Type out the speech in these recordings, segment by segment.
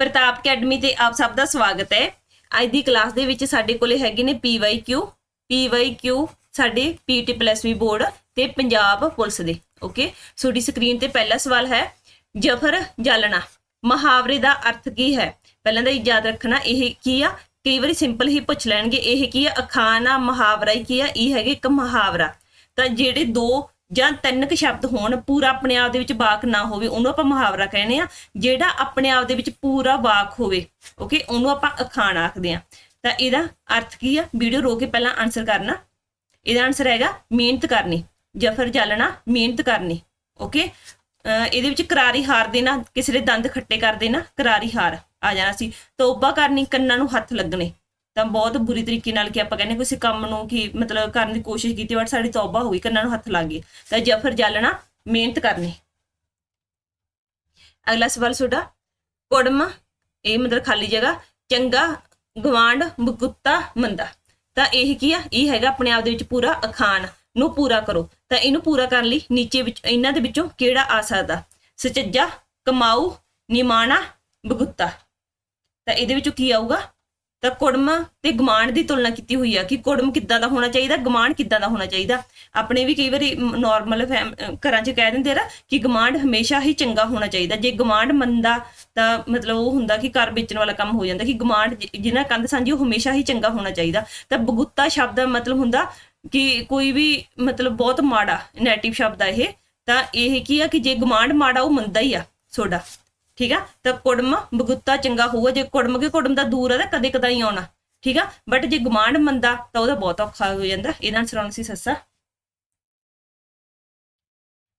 ਪ੍ਰਤਾਪ academy ਤੇ ਆਪ ਸਭ ਦਾ ਸਵਾਗਤ ਹੈ। ਅੱਜ ਦੀ ਕਲਾਸ ਦੇ ਵਿੱਚ ਸਾਡੇ ਕੋਲੇ ਹੈਗੇ ਨੇ PYQ PYQ ਸਾਡੇ PT ਪਲੱਸ ਵੀ ਬੋਰਡ ਤੇ ਪੰਜਾਬ ਪੁਲਿਸ ਦੇ। ਓਕੇ? ਤੁਹਾਡੀ ਸਕਰੀਨ ਤੇ ਪਹਿਲਾ ਸਵਾਲ ਹੈ, ਜਫਰ ਜਾਲਣਾ, ਮੁਹਾਵਰੇ ਦਾ ਅਰਥ ਕੀ ਹੈ? ਪਹਿਲਾਂ ਤਾਂ ਇਹ ਯਾਦ ਰੱਖਣਾ, ਇਹ ਕੀ ਆ? ਕਈ ਵਾਰੀ ਸਿੰਪਲ ਹੀ ਪੁੱਛ ਲੈਣਗੇ, ਇਹ ਕੀ ਆ? ਅਖਾਣ ਆ, ਮੁਹਾਵਰਾ ਹੀ ਕੀ ਆ? ਇਹ ਹੈਗੇ ਇੱਕ ਮੁਹਾਵਰਾ। ਤਾਂ ਜਿਹੜੇ ਦੋ ਜਾਂ ਤਿੰਨ ਕੁ ਸ਼ਬਦ ਹੋਣ, ਪੂਰਾ ਆਪਣੇ ਆਪ ਦੇ ਵਿੱਚ ਵਾਕ ਨਾ ਹੋਵੇ, ਉਹਨੂੰ ਆਪਾਂ ਮੁਹਾਵਰਾ ਕਹਿੰਦੇ ਆ ਜਿਹੜਾ ਆਪਣੇ ਆਪ ਦੇ ਵਿੱਚ ਪੂਰਾ ਵਾਕ ਹੋਵੇ ਓਕੇ ਉਹਨੂੰ ਆਪਾਂ ਅਖਾਣ ਆਖਦੇ ਆ ਤਾਂ ਇਹਦਾ ਅਰਥ ਕੀ ਆ? ਵੀਡੀਓ ਰੋ ਕੇ ਪਹਿਲਾਂ ਆਨਸਰ ਕਰਨਾ। ਇਹਦਾ ਆਨਸਰ ਹੈਗਾ ਮਿਹਨਤ ਕਰਨੀ ਜਫਰ ਜਲਣਾ ਮਿਹਨਤ ਕਰਨੀ ਓਕੇ ਇਹਦੇ ਵਿੱਚ ਕਰਾਰੀ ਹਾਰ ਦੇਣਾ, ਕਿਸੇ ਦੇ ਦੰਦ ਖੱਟੇ ਕਰ ਦੇਣਾ, ਕਰਾਰੀ ਹਾਰ, ਆ ਜਾਣਾ ਸੀ। ਤੋਬਾ ਕਰਨੀ, ਕੰਨਾਂ ਨੂੰ ਹੱਥ ਲੱਗਣੇ। ਤਾਂ ਬਹੁਤ ਬੁਰੀ ਤਰੀਕੇ ਨਾਲ ਕਿ ਆਪਾਂ ਕਹਿੰਦੇ ਕਿਸੇ ਕੰਮ ਨੂੰ ਕਿ ਮਤਲਬ ਕਰਨ ਦੀ ਕੋਸ਼ਿਸ਼ ਕੀਤੀ ਬਟ ਸਾਡੀ ਤੌਬਾ ਹੋ ਗਈ, ਕੰਨਾਂ ਨੂੰ ਹੱਥ ਲੱਗ ਗਏ। ਤਾਂ ਜਫਰ ਜਾਲਣਾ ਮਿਹਨਤ ਕਰਨੀ। ਅਗਲਾ ਸਵਾਲ ਤੁਹਾਡਾ, ਕੁੜਮ, ਇਹ ਮਤਲਬ ਖਾਲੀ ਜਗ੍ਹਾ, ਚੰਗਾ ਗਵਾਂਡ ਬਗੁੱਤਾ ਮੰਦਾ। ਤਾਂ ਇਹ ਕੀ ਆ? ਇਹ ਹੈਗਾ ਆਪਣੇ ਆਪ ਦੇ ਵਿੱਚ ਪੂਰਾ ਅਖਾਣ ਨੂੰ ਪੂਰਾ ਕਰੋ। ਤਾਂ ਇਹਨੂੰ ਪੂਰਾ ਕਰਨ ਲਈ ਨੀਚੇ ਵਿੱਚ, ਇਹਨਾਂ ਦੇ ਵਿੱਚੋਂ ਕਿਹੜਾ ਆ ਸਕਦਾ? ਸਚੱਜਾ, ਕਮਾਊ, ਨਿਮਾਣਾ ਬਗੁੱਤਾ ਤਾਂ ਇਹਦੇ ਵਿੱਚੋਂ ਕੀ ਆਊਗਾ? ਤਾਂ ਕੁੜਮ ਤੇ ਗਮਾਂਡ ਦੀ ਤੁਲਨਾ ਕੀਤੀ ਹੋਈ ਆ ਕਿ ਕੁੜਮ ਕਿੱਦਾਂ ਦਾ ਹੋਣਾ ਚਾਹੀਦਾ ਗਮਾਂਡ ਕਿੱਦਾਂ ਦਾ ਹੋਣਾ ਚਾਹੀਦਾ। ਆਪਣੇ ਵੀ ਕਈ ਵਾਰੀ ਨਾਰਮਲ ਘਰਾਂ 'ਚ ਕਹਿ ਦਿੰਦੇ ਆ ਕਿ ਗਮਾਂਡ ਹਮੇਸ਼ਾ ਹੀ ਚੰਗਾ ਹੋਣਾ ਚਾਹੀਦਾ। ਜੇ ਗਮਾਂਡ ਮੰਦਾ ਤਾਂ ਮਤਲਬ ਉਹ ਹੁੰਦਾ ਕਿ ਘਰ ਵੇਚਣ ਵਾਲਾ ਕੰਮ ਹੋ ਜਾਂਦਾ ਕਿ ਗਮਾਂਡ ਜਿਹਨਾਂ ਕੰਧ ਸਾਂਝੀ ਉਹ ਹਮੇਸ਼ਾ ਹੀ ਚੰਗਾ ਹੋਣਾ ਚਾਹੀਦਾ। ਤਾਂ ਬਗੁੱਤਾ ਸ਼ਬਦ ਦਾ ਮਤਲਬ ਹੁੰਦਾ ਕਿ ਕੋਈ ਵੀ ਮਤਲਬ ਬਹੁਤ ਮਾੜਾ ਨੈਗੇਟਿਵ ਸ਼ਬਦ ਆ ਇਹ। ਤਾਂ ਇਹ ਕੀ ਆ ਕਿ ਜੇ ਗਮਾਂਡ ਮਾੜਾ, ਉਹ ਮੰਦਾ ਹੀ ਆ ਤੁਹਾਡਾ ਠੀਕ ਆ? ਤਾਂ ਕੁੜਮ ਬਗੁੱਤਾ ਚੰਗਾ ਹੋਊਗਾ। ਜੇ ਕੁੜਮ ਕੇ ਕੁੜਮ ਦਾ ਦੂਰ ਆ, ਤਾਂ ਕਦੇ ਕਦਾਈ ਹੀ ਆਉਣਾ। ਠੀਕ ਆ? ਬਟ ਜੇ ਗਮਾਂਡ ਮੰਦਾ, ਤਾਂ ਉਹਦਾ ਬਹੁਤ ਔਖਾ ਹੋ ਜਾਂਦਾ। ਇਹਦਾ ਆਨਸਰ ਸੀ ਸੱਸਾ।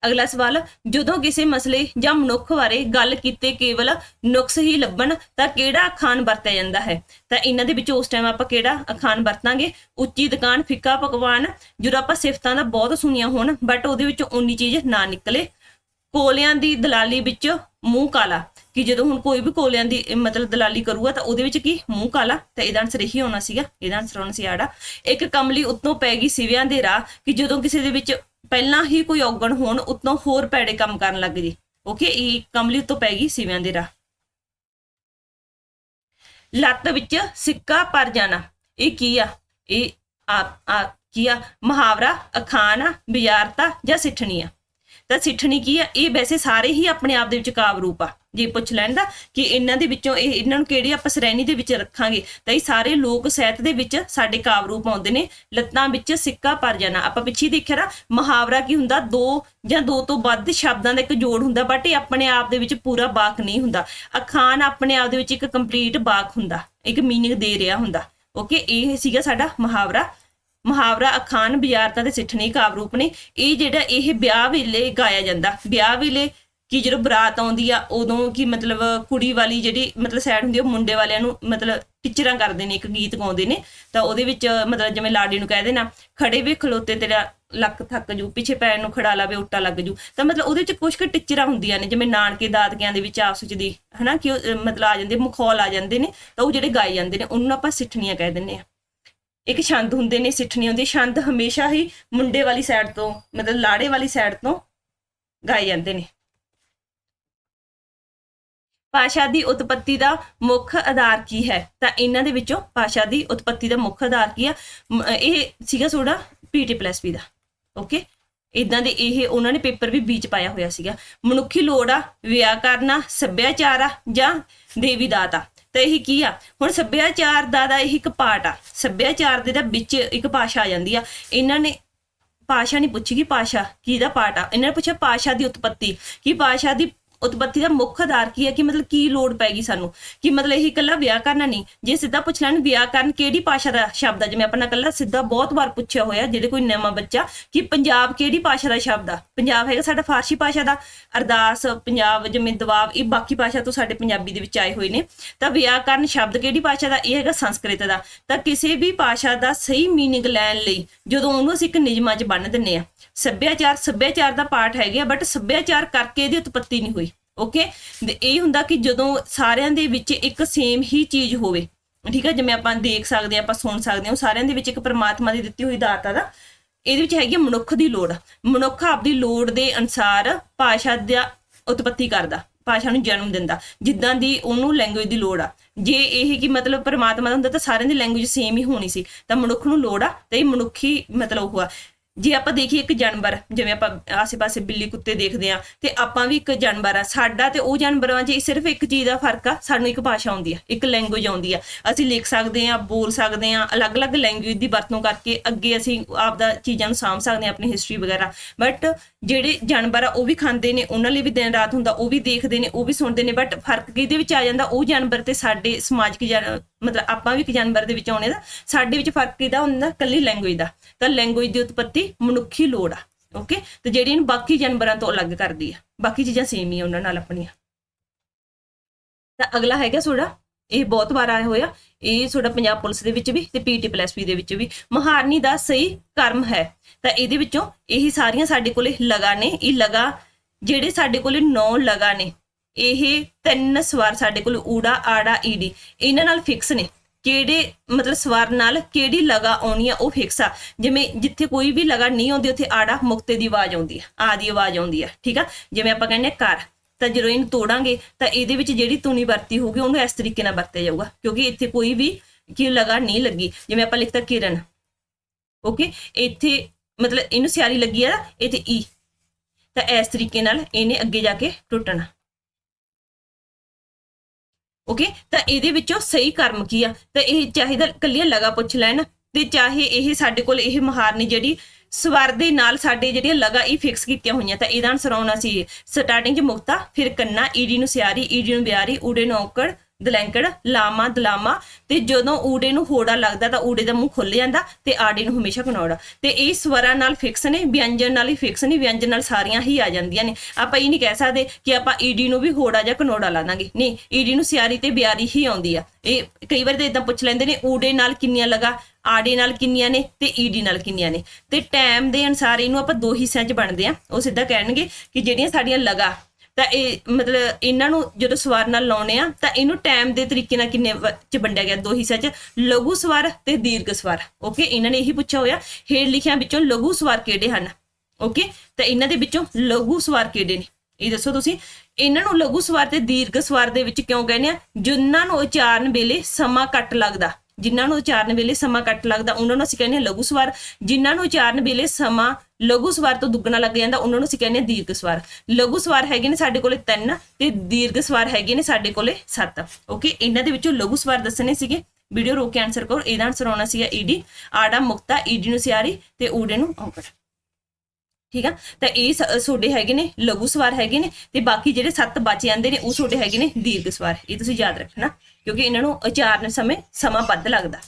ਅਗਲਾ ਸਵਾਲ, ਜਦੋਂ ਕਿਸੇ ਮਸਲੇ ਜਾਂ ਮਨੁੱਖ ਬਾਰੇ ਗੱਲ ਕੀਤੇ ਕੇਵਲ ਨੁਕਸ ਹੀ ਲੱਭਣ, ਤਾਂ ਕਿਹੜਾ ਅਖਾਣ ਵਰਤਿਆ ਜਾਂਦਾ ਹੈ? ਤਾਂ ਇਹਨਾਂ ਦੇ ਵਿੱਚ ਉਸ ਟਾਈਮ ਆਪਾਂ ਕਿਹੜਾ ਅਖਾਣ ਵਰਤਾਂਗੇ? ਉੱਚੀ ਦੁਕਾਨ, ਫਿੱਕਾ ਪਕਵਾਨ, ਜਦੋਂ ਆਪਾਂ ਸਿਫਤਾਂ ਦਾ ਬਹੁਤ ਸੁਣੀਆਂ ਹੋਣ ਬਟ ਉਹਦੇ ਵਿੱਚੋਂ ਉਨੀ ਚੀਜ਼ ਨਾ ਨਿਕਲੇ। ਕੋਲਿਆਂ ਦੀ ਦਲਾਲੀ ਵਿੱਚ ਮੂੰਹ ਕਾਲਾ। ਕਿ ਜਦੋਂ ਹੁਣ ਕੋਈ ਵੀ ਕੋਲਿਆਂ ਦੀ ਮਤਲਬ ਦਲਾਲੀ ਕਰੂਗਾ ਤਾਂ ਉਹਦੇ ਵਿੱਚ ਕੀ? ਮੂੰਹ ਕਾਲਾ। ਤਾਂ ਇਹਦਾ ਆਨਸਰ ਇਹੀ ਹੋਣਾ ਸੀਗਾ। ਇਹਦਾ ਆਨਸਰ ਹੋਣਾ ਸੀ ਆੜਾ। ਇੱਕ ਕਮਲੀ ਉੱਤੋਂ ਪੈ ਗਈ ਸਿਵਿਆਂ ਦੇ ਰਾਹ ਕਿ ਜਦੋਂ ਕਿਸੇ ਦੇ ਵਿੱਚ ਪਹਿਲਾਂ ਹੀ ਕੋਈ ਔਗਣ ਹੋਣ, ਉਤੋਂ ਹੋਰ ਪੈੜੇ ਕੰਮ ਕਰਨ ਲੱਗ ਜੇ। ਓਕੇ ਇਹ ਕਮਲੀ ਉੱਤੋਂ ਪੈ ਗਈ ਸਿਵਿਆਂ ਦੇ ਰਾਹ। ਲੱਤ ਵਿੱਚ ਸਿੱਕਾ ਪਰ ਜਾਣਾ। ਇਹ ਕੀ ਆ? ਇਹ ਆ ਕੀ ਆ? ਮੁਹਾਵਰਾ, ਅਖਾਣ ਆ, ਬਿਜਾਰਤਾ ਜਾਂ ਸਿੱਠਣੀ ਆ? ਤਾਂ ਸਿੱਠਣੀ ਕੀ ਆ? ਇਹ ਵੈਸੇ ਸਾਰੇ ਹੀ ਆਪਣੇ ਆਪ ਦੇ ਵਿੱਚ ਕਾਵ ਰੂਪ ਆ। ਜੇ ਪੁੱਛ ਲੈਣ ਦਾ ਕਿ ਇਹਨਾਂ ਦੇ ਵਿੱਚੋਂ ਇਹ ਇਹਨਾਂ ਨੂੰ ਕਿਹੜੀ ਆਪਾਂ ਸ਼੍ਰੇਣੀ ਦੇ ਵਿੱਚ ਰੱਖਾਂਗੇ, ਤਾਂ ਇਹ ਸਾਰੇ ਲੋਕ ਸਾਹਿਤ ਦੇ ਵਿੱਚ ਸਾਡੇ ਕਾਵ ਰੂਪ ਆਉਂਦੇ ਨੇ। ਲੱਤਾਂ ਵਿੱਚ ਸਿੱਕਾ ਪਰ ਜਾਣਾ। ਆਪਾਂ ਪਿੱਛੇ ਦੇਖਿਆ ਨਾ, ਮੁਹਾਵਰਾ ਕੀ ਹੁੰਦਾ? ਦੋ ਜਾਂ ਦੋ ਤੋਂ ਵੱਧ ਸ਼ਬਦਾਂ ਦਾ ਇੱਕ ਜੋੜ ਹੁੰਦਾ ਬਟ ਇਹ ਆਪਣੇ ਆਪ ਦੇ ਵਿੱਚ ਪੂਰਾ ਵਾਕ ਨਹੀਂ ਹੁੰਦਾ। ਅਖਾਣ ਆਪਣੇ ਆਪ ਦੇ ਵਿੱਚ ਇੱਕ ਕੰਪਲੀਟ ਵਾਕ ਹੁੰਦਾ। ਇੱਕ ਮੀਨਿੰਗ ਦੇ ਰਿਹਾ ਹੁੰਦਾ। ਓਕੇ ਇਹ ਸੀਗਾ ਸਾਡਾ ਮੁਹਾਵਰਾ। ਮੁਹਾਵਰਾ ਅਖਾਣ ਬਿਆਰਤਾਂ ਦੇ ਸਿੱਠਣੀ ਕਾਵ ਰੂਪ ਨੇ ਇਹ ਜਿਹੜਾ ਇਹ ਵਿਆਹ ਵੇਲੇ ਗਾਇਆ ਜਾਂਦਾ। ਵਿਆਹ ਵੇਲੇ ਕਿ ਜਦੋਂ ਬਰਾਤ ਆਉਂਦੀ ਆ, ਉਦੋਂ ਕਿ ਮਤਲਬ ਕੁੜੀ ਵਾਲੀ ਜਿਹੜੀ ਮਤਲਬ ਸਾਈਡ ਹੁੰਦੀ ਉਹ ਮੁੰਡੇ ਵਾਲਿਆਂ ਨੂੰ ਮਤਲਬ ਟਿਚਰਾਂ ਕਰਦੇ ਨੇ, ਇੱਕ ਗੀਤ ਗਾਉਂਦੇ ਨੇ। ਤਾਂ ਉਹਦੇ ਵਿੱਚ ਮਤਲਬ ਜਿਵੇਂ ਲਾੜੀ ਨੂੰ ਕਹਿ ਦੇਣਾ, ਖੜੇ ਵੇ ਖਲੋਤੇ ਤੇਰਾ ਲੱਕ ਥੱਕ ਜੂ, ਪਿੱਛੇ ਪੈਰ ਨੂੰ ਖੜਾ ਲਾਵੇ, ਉੱਟਾ ਲੱਗ ਜੂ। ਤਾਂ ਮਤਲਬ ਉਹਦੇ ਵਿੱਚ ਕੁਝ ਕੁ ਟਿਚਰਾਂ ਹੁੰਦੀਆਂ ਨੇ, ਜਿਵੇਂ ਨਾਨਕੇ ਦਾਦਕਿਆਂ ਦੇ ਵਿੱਚ ਆਪਸ ਵਿੱਚ ਦੀ, ਹਨਾ, ਕਿ ਮਤਲਬ ਆ ਜਾਂਦੇ, ਮਖੌਲ ਆ ਜਾਂਦੇ ਨੇ, ਤਾਂ ਉਹ ਜਿਹੜੇ ਗਾਏ ਜਾਂਦੇ ਨੇ, ਉਹਨੂੰ ਆਪਾਂ ਸਿੱਠਣੀਆਂ ਕਹਿ ਦਿੰਦੇ ਆ ਇੱਕ ਛੰਦ ਹੁੰਦੇ ਨੇ ਸਿੱਠਣੀ ਹੁੰਦੀ ਛੰਦ ਹਮੇਸ਼ਾ ਹੀ ਮੁੰਡੇ ਵਾਲੀ ਸਾਈਡ ਤੋਂ, ਮਤਲਬ ਲਾੜੇ ਵਾਲੀ ਸਾਈਡ ਤੋਂ ਗਾਏ ਜਾਂਦੇ ਨੇ। ਭਾਸ਼ਾ ਦੀ ਉਤਪਤੀ ਦਾ ਮੁੱਖ ਆਧਾਰ ਕੀ ਹੈ? ਤਾਂ ਇਹਨਾਂ ਦੇ ਵਿੱਚੋਂ ਭਾਸ਼ਾ ਦੀ ਉਤਪਤੀ ਦਾ ਮੁੱਖ ਆਧਾਰ ਕੀ ਆ? ਇਹ ਸੀਗਾ ਸੋੜਾ ਪੀਟੀ ਪਲੱਸ ਵੀ ਦਾ। ਓਕੇ ਇਦਾਂ ਦੇ ਇਹ ਉਹਨਾਂ ਨੇ ਪੇਪਰ ਵੀ ਵਿੱਚ ਪਾਇਆ ਹੋਇਆ ਸੀਗਾ। ਮਨੁੱਖੀ ਲੋੜ ਆ ਵਿਆਕਰਨਾ ਸੱਭਿਆਚਾਰ ਆ ਜਾਂ ਦੇਵੀ ਦਾਤਾ ਤਾਂ ਇਹ ਕੀ ਆ? ਹੁਣ ਸੱਭਿਆਚਾਰ ਦਾ ਦਾ ਇਹ ਇੱਕ ਪਾਰਟ ਆ। ਸੱਭਿਆਚਾਰ ਦੇ ਦਾ ਵਿੱਚ ਇੱਕ ਭਾਸ਼ਾ ਆ ਜਾਂਦੀ ਆ। ਇਹਨਾਂ ਨੇ ਭਾਸ਼ਾ ਨਹੀਂ ਪੁੱਛੀ ਕਿ ਭਾਸ਼ਾ ਕੀ ਦਾ ਪਾਰਟ ਆ? ਇਹਨਾਂ ਨੇ ਪੁੱਛਿਆ ਭਾਸ਼ਾ ਦੀ ਉਤਪਤੀ, ਕੀ ਭਾਸ਼ਾ ਦੀ ਉਤਪੱਤੀ ਦਾ ਮੁੱਖ ਆਧਾਰ ਕੀ ਹੈ ਕਿ ਮਤਲਬ ਕੀ ਲੋੜ ਪੈਗੀ ਸਾਨੂੰ? ਕਿ ਮਤਲਬ ਇਹ ਇਕੱਲਾ ਵਿਆਹ ਕਰਨਾ ਨਹੀਂ, ਜੇ ਸਿੱਧਾ ਪੁੱਛ ਲੈਣ ਵਿਆਹ ਕਰਨ ਕਿਹੜੀ ਭਾਸ਼ਾ ਦਾ ਸ਼ਬਦ ਆ? ਜਿਵੇਂ ਆਪਣਾ ਇਕੱਲਾ ਸਿੱਧਾ ਬਹੁਤ ਵਾਰ ਪੁੱਛਿਆ ਹੋਇਆ, ਜਿਹੜੇ ਕੋਈ ਨਵਾਂ ਬੱਚਾ, ਕਿ ਪੰਜਾਬ ਕਿਹੜੀ ਭਾਸ਼ਾ ਦਾ ਸ਼ਬਦ ਆ? ਪੰਜਾਬ ਹੈਗਾ ਸਾਡਾ ਫਾਰਸੀ ਭਾਸ਼ਾ ਦਾ, ਅਰਦਾਸ, ਪੰਜਾਬ, ਜਿਵੇਂ ਦਬਾਵ, ਇਹ ਬਾਕੀ ਭਾਸ਼ਾ ਤੋਂ ਸਾਡੇ ਪੰਜਾਬੀ ਦੇ ਵਿੱਚ ਆਏ ਹੋਏ ਨੇ। ਤਾਂ ਵਿਆਕਰਨ ਸ਼ਬਦ ਕਿਹੜੀ ਭਾਸ਼ਾ ਦਾ? ਇਹ ਹੈਗਾ ਸੰਸਕ੍ਰਿਤ ਦਾ। ਤਾਂ ਕਿਸੇ ਵੀ ਭਾਸ਼ਾ ਦਾ ਸਹੀ ਮੀਨਿੰਗ ਲੈਣ ਲਈ ਜਦੋਂ ਉਹਨੂੰ ਅਸੀਂ ਇੱਕ ਨਿਯਮਾਂ 'ਚ ਬੰਨ ਦਿੰਨੇ ਆ ਸੱਭਿਆਚਾਰ ਸੱਭਿਆਚਾਰ ਦਾ ਪਾਠ ਹੈਗੇ ਬਟ ਸੱਭਿਆਚਾਰ ਕਰਕੇ ਇਹਦੀ ਉਤਪਤੀ ਨਹੀਂ ਹੋਈ। ਓਕੇ ਇਹ ਹੁੰਦਾ ਕਿ ਜਦੋਂ ਸਾਰਿਆਂ ਦੇ ਵਿੱਚ ਇੱਕ ਸੇਮ ਹੀ ਚੀਜ਼ ਹੋਵੇ, ਠੀਕ ਹੈ ਜਿਵੇਂ ਆਪਾਂ ਦੇਖ ਸਕਦੇ ਆ ਆਪਾਂ ਸੁਣ ਸਕਦੇ ਹਾਂ ਸਾਰਿਆਂ ਦੇ ਵਿੱਚ ਇੱਕ ਪਰਮਾਤਮਾ ਦੀ ਦਿੱਤੀ ਹੋਈ ਦਾਤਾ ਦਾ ਇਹਦੇ ਵਿੱਚ ਹੈਗੀ ਮਨੁੱਖ ਦੀ ਲੋੜ। ਮਨੁੱਖ ਆਪਦੀ ਲੋੜ ਦੇ ਅਨਸਾਰ ਭਾਸ਼ਾ ਦਾ ਉਤਪਤੀ ਕਰਦਾ, ਭਾਸ਼ਾ ਨੂੰ ਜਨਮ ਦਿੰਦਾ, ਜਿੱਦਾਂ ਦੀ ਉਹਨੂੰ ਲੈਂਗੁਏਜ ਦੀ ਲੋੜ ਆ। ਜੇ ਇਹ ਕਿ ਮਤਲਬ ਪਰਮਾਤਮਾ ਦਾ ਹੁੰਦਾ ਤਾਂ ਸਾਰਿਆਂ ਦੀ ਲੈਂਗੁਏਜ ਸੇਮ ਹੀ ਹੋਣੀ ਸੀ, ਤਾਂ ਮਨੁੱਖ ਨੂੰ ਲੋੜ ਆ ਤੇ ਇਹ ਮਨੁੱਖੀ ਮਤਲਬ ਉਹ ਆ। ਜੇ ਆਪਾਂ ਦੇਖੀਏ ਇੱਕ ਜਾਨਵਰ, ਜਿਵੇਂ ਆਪਾਂ ਆਸੇ-ਪਾਸੇ ਬਿੱਲੀ ਕੁੱਤੇ ਦੇਖਦੇ ਆ ਤੇ ਆਪਾਂ ਵੀ ਇੱਕ ਜਾਨਵਰ ਆ, ਸਾਡਾ ਤੇ ਉਹ ਜਾਨਵਰਾਂ 'ਚ ਸਿਰਫ ਇੱਕ ਚੀਜ਼ ਦਾ ਫ਼ਰਕ ਆ, ਸਾਨੂੰ ਇੱਕ ਭਾਸ਼ਾ ਆਉਂਦੀ ਆ, ਇੱਕ ਲੈਂਗੁਏਜ ਆਉਂਦੀ ਆ। ਅਸੀਂ ਲਿਖ ਸਕਦੇ ਆ ਬੋਲ ਸਕਦੇ ਆ ਅਲੱਗ-ਅਲੱਗ ਲੈਂਗੁਏਜ ਦੀ ਵਰਤੋਂ ਕਰਕੇ ਅੱਗੇ ਅਸੀਂ ਆਪਦਾ ਚੀਜ਼ਾਂ ਨੂੰ ਸਾਂਭ ਸਕਦੇ ਆ ਆਪਣੀ ਹਿਸਟਰੀ ਵਗੈਰਾ। ਬਟ ਜਿਹੜੇ ਜਾਨਵਰ ਆ, ਉਹ ਵੀ ਖਾਂਦੇ ਨੇ, ਉਹਨਾਂ ਲਈ ਵੀ ਦਿਨ ਰਾਤ ਹੁੰਦਾ, ਉਹ ਵੀ ਦੇਖਦੇ ਨੇ, ਉਹ ਵੀ ਸੁਣਦੇ ਨੇ ਬਟ ਫ਼ਰਕ ਕਿਹਦੇ ਵਿੱਚ ਆ ਜਾਂਦਾ? ਉਹ ਜਾਨਵਰ ਤੇ ਸਾਡੇ ਸਮਾਜਿਕ ਜਾਨ- ਮਤਲਬ ਆਪਾਂ ਵੀ ਇੱਕ ਜਾਨਵਰ ਦੇ ਵਿੱਚ ਆਉਣੇ ਦਾ, ਸਾਡੇ ਵਿੱਚ ਫ਼ਰਕ ਕਿਹਦਾ ਹੁੰਦਾ? ਕੱਲੀ ਲੈਂਗੁਏਜ ਦਾ। ਤਾਂ ਲੈਂਗੁਏਜ ਦੀ ਉਤਪਤੀ ਮਨੁੱਖੀ ਲੋੜ ਆ ਓਕੇ ਤੇ ਜਿਹੜੀ ਇਹਨੂੰ ਬਾਕੀ ਜਾਨਵਰਾਂ ਤੋਂ ਅਲੱਗ ਕਰਦੀ ਆ। ਬਾਕੀ ਚੀਜ਼ਾਂ ਸੇਮ ਹੀ ਆ ਉਹਨਾਂ ਨਾਲ ਆਪਣੀਆਂ। ਤਾਂ ਅਗਲਾ ਹੈਗਾ ਤੁਹਾਡਾ, ਇਹ ਬਹੁਤ ਵਾਰ ਆਇਆ ਹੋਇਆ, ਇਹ ਤੁਹਾਡਾ ਪੰਜਾਬ ਪੁਲਿਸ ਦੇ ਵਿੱਚ ਵੀ ਤੇ ਪੀਟੀ ਪਲੱਸ ਵੀ ਦੇ ਵਿੱਚ ਵੀ। ਮਹਾਰਨੀ ਦਾ ਸਹੀ ਕਰਮ ਹੈ। ਤਾਂ ਇਹਦੇ ਵਿੱਚੋਂ ਇਹੀ ਸਾਰੀਆਂ ਸਾਡੇ ਕੋਲੇ ਲਗਾ ਨੇ। ਇਹ ਲਗਾ, ਜਿਹੜੇ ਸਾਡੇ ਕੋਲੇ 9 ਲਗਾ ਨੇ ਇਹ ਤਿੰਨ ਸਵਰ ਸਾਡੇ ਕੋਲ ਊੜਾ, ਆੜਾ ਈਡੀ ਇਹਨਾਂ ਨਾਲ ਫਿਕਸ ਨੇ। ਕਿਹੜੇ ਮਤਲਬ ਸਵਰ ਨਾਲ ਕਿਹੜੀ ਲਗਾ ਆਉਣੀ ਆ, ਉਹ ਫਿਕਸ ਆ। ਜਿਵੇਂ ਜਿੱਥੇ ਕੋਈ ਵੀ ਲਗਾ ਨਹੀਂ ਆਉਂਦੀ, ਉੱਥੇ ਆੜਾ ਮੁਕਤੇ ਦੀ ਆਵਾਜ਼ ਆਉਂਦੀ ਆ। ਆ ਦੀ ਆਵਾਜ਼ ਆਉਂਦੀ ਆ, ਠੀਕ ਆ? ਜਿਵੇਂ ਆਪਾਂ ਕਹਿੰਦੇ ਆ ਕਰ ਤਾਂ ਜਦੋਂ ਇਹਨੂੰ ਤੋੜਾਂਗੇ, ਤਾਂ ਇਹਦੇ ਵਿੱਚ ਜਿਹੜੀ ਧੁਨੀ ਵਰਤੀ ਹੋਊਗੀ, ਉਹਨੂੰ ਇਸ ਤਰੀਕੇ ਨਾਲ ਵਰਤਿਆ ਜਾਊਗਾ। ਕਿਉਂਕਿ ਇੱਥੇ ਕੋਈ ਵੀ ਕੀ ਲਗਾ ਨਹੀਂ ਲੱਗੀ। ਜਿਵੇਂ ਆਪਾਂ ਲਿਖਤਾ ਕਿਰਨ। ਓਕੇ? ਇੱਥੇ ਮਤਲਬ ਇਹਨੂੰ ਸਿਆਰੀ ਲੱਗੀ ਆ ਇੱਥੇ ਈ। ਤਾਂ ਇਸ ਤਰੀਕੇ ਨਾਲ ਇਹਨੇ ਅੱਗੇ ਜਾ ਕੇ ਟੁੱਟਣਾ। ਓਕੇ ਤਾਂ ਇਹਦੇ ਵਿੱਚੋਂ ਸਹੀ ਕਰਮ ਕੀ ਆ? ਤਾਂ ਇਹ ਚਾਹੀਦਾ ਕੱਲੀਆਂ ਲਗਾ ਪੁੱਛ ਲੈਣ ਤੇ ਚਾਹੇ ਇਹ ਸਾਡੇ ਕੋਲ ਇਹ ਮਹਾਰਨੀ ਜਿਹੜੀ ਸਵਰ ਦੇ ਨਾਲ ਸਾਡੇ ਜਿਹੜੀਆਂ ਲਗਾ ਇਹ ਫਿਕਸ ਕੀਤੀਆਂ ਹੋਈਆਂ, ਤਾਂ ਇਹਦਾ ਆਨਸਰ ਆਉਣਾ ਸੀ ਸਟਾਰਟਿੰਗ 'ਚ ਮੁਕਤਾ, ਫਿਰ ਕੰਨਾ ਈਡੀ ਨੂੰ ਸਿਆਰੀ ਈਡੀ ਨੂੰ ਬਿਆਰੀ, ਊੜੇ ਨੂੰ ਔਕੜ ਦਲੈਂਕੜ, ਲਾਮਾ, ਦਲਾਮਾ ਤੇ ਜਦੋਂ ਊੜੇ ਨੂੰ ਹੋੜਾ ਲੱਗਦਾ ਤਾਂ ਊੜੇ ਦਾ ਮੂੰਹ ਖੁੱਲ ਜਾਂਦਾ ਤੇ ਆੜੇ ਨੂੰ ਹਮੇਸ਼ਾ ਕਨੌੜਾ ਤੇ ਇਹ ਸਵਰਾਂ ਨਾਲ ਫਿਕਸ ਨੇ, ਵਿਅੰਜਨ ਨਾਲ ਹੀ ਫਿਕਸ ਨਹੀਂ ਵਿਅੰਜਨ ਨਾਲ ਸਾਰੀਆਂ ਹੀ ਆ ਜਾਂਦੀਆਂ ਨੇ। ਆਪਾਂ ਇਹ ਨਹੀਂ ਕਹਿ ਸਕਦੇ ਕਿ ਆਪਾਂ ਈਡੀ ਨੂੰ ਵੀ ਹੋੜਾ ਜਾਂ ਕਨੌੜਾ ਲਾ ਦਾਂਗੇ। ਨਹੀਂ ਈਡੀ ਨੂੰ ਸਿਆਰੀ ਤੇ ਬਿਆਰੀ ਹੀ ਆਉਂਦੀ ਆ। ਇਹ ਕਈ ਵਾਰ ਤਾਂ ਇਦਾਂ ਪੁੱਛ ਲੈਂਦੇ ਨੇ, ਊੜੇ ਨਾਲ ਕਿੰਨੀਆਂ ਲਗਾ, ਆੜੇ ਨਾਲ ਕਿੰਨੀਆਂ ਨੇ ਤੇ ਈਡੀ ਨਾਲ ਕਿੰਨੀਆਂ ਨੇ। ਤੇ ਟਾਈਮ ਦੇ ਅਨਸਾਰ ਇਹਨੂੰ ਆਪਾਂ ਦੋ ਹਿੱਸਿਆਂ 'ਚ ਵੰਡਦੇ ਆ। ਉਹ ਸਿੱਧਾ ਕਹਿਣਗੇ ਕਿ ਜਿਹੜੀਆਂ ਸਾਡੀਆਂ ਲਗਾ ਤਾਂ ਇਹ ਮਤਲਬ ਇਹਨਾਂ ਨੂੰ ਜਦੋਂ ਸਵਾਰ ਨਾਲ ਲਾਉਣੇ ਆ, ਤਾਂ ਇਹਨੂੰ ਟਾਈਮ ਦੇ ਤਰੀਕੇ ਨਾਲ ਕਿੰਨੇ ਵ- ਚ ਵੰਡਿਆ ਗਿਆ? ਦੋ ਹਿੱਸਿਆਂ 'ਚ ਲਘੂ ਸਵਾਰ ਤੇ ਦੀਰਘ ਸਵਾਰ। ਓਕੇ ਇਹਨਾਂ ਨੇ ਇਹੀ ਪੁੱਛਿਆ ਹੋਇਆ, ਹੇਠ ਲਿਖਿਆਂ ਵਿੱਚੋਂ ਲਘੂ ਸਵਾਰ ਕਿਹੜੇ ਹਨ? ਓਕੇ ਤਾਂ ਇਹਨਾਂ ਦੇ ਵਿੱਚੋਂ ਲਘੂ ਸਵਾਰ ਕਿਹੜੇ ਨੇ? ਇਹ ਦੱਸੋ ਤੁਸੀਂ। ਇਹਨਾਂ ਨੂੰ ਲਘੂ ਸਵਾਰ ਤੇ ਦੀਰਘ ਸਵਾਰ ਦੇ ਵਿੱਚ ਕਿਉਂ ਕਹਿੰਦੇ ਆ? ਜਿਨ੍ਹਾਂ ਨੂੰ ਉਚਾਰਨ ਵੇਲੇ ਸਮਾਂ ਘੱਟ ਲੱਗਦਾ। ਜਿਨ੍ਹਾਂ ਨੂੰ ਉਚਾਰਨ ਵੇਲੇ ਸਮਾਂ ਕੱਟ ਲੱਗਦਾ, ਉਹਨਾਂ ਨੂੰ ਅਸੀਂ ਕਹਿੰਦੇ ਹਾਂ ਲਘੂ ਸਵਾਰ। ਜਿਨ੍ਹਾਂ ਨੂੰ ਉਚਾਰਨ ਵੇਲੇ ਸਮਾਂ ਲਘੂ ਸਵਾਰ ਤੋਂ ਦੁੱਗਣਾ ਲੱਗ ਜਾਂਦਾ, ਉਹਨਾਂ ਨੂੰ ਅਸੀਂ ਕਹਿੰਦੇ ਹਾਂ ਦੀਰਘ ਸਵਾਰ। ਲਘੂ ਸਵਾਰ ਹੈਗੇ ਨੇ ਸਾਡੇ ਕੋਲੇ ਤਿੰਨ ਤੇ ਦੀਰਘ ਸਵਾਰ ਹੈਗੇ ਨੇ ਸਾਡੇ ਕੋਲੇ ਸੱਤ। ਓਕੇ, ਇਹਨਾਂ ਦੇ ਵਿੱਚੋਂ ਲਘੂ ਸਵਾਰ ਦੱਸਣੇ ਸੀਗੇ। ਵੀਡੀਓ ਰੋਕ ਕੇ ਆਨਸਰ ਕਰੋ। ਇਹਦਾ ਆਨਸਰ ਆਉਣਾ ਸੀਗਾ ਈਡੀ ਆੜਾ, ਮੁਕਤਾ ਈਡੀ ਨੂੰ ਸਿਆਰੀ ਤੇ ਊੜੇ ਨੂੰ ਔਂਕੜ। ਠੀਕ ਆ? ਤਾਂ ਇਹ ਸ- ਤੁਹਾਡੇ ਹੈਗੇ ਨੇ, ਲਘੂ ਸਵਾਰ ਹੈਗੇ ਨੇ ਤੇ ਬਾਕੀ ਜਿਹੜੇ ਸੱਤ ਬਚ ਜਾਂਦੇ ਨੇ, ਉਹ ਤੁਹਾਡੇ ਹੈਗੇ ਨੇ ਦੀਰਘ ਸਵਾਰ। ਇਹ ਤੁਸੀਂ ਯਾਦ ਰੱਖਣਾ। ਕਿਉਂਕਿ ਇਹਨਾਂ ਨੂੰ ਉਚਾਰਨ ਸਮੇਂ ਸਮਾਂ ਵੱਧ ਲੱਗਦਾ।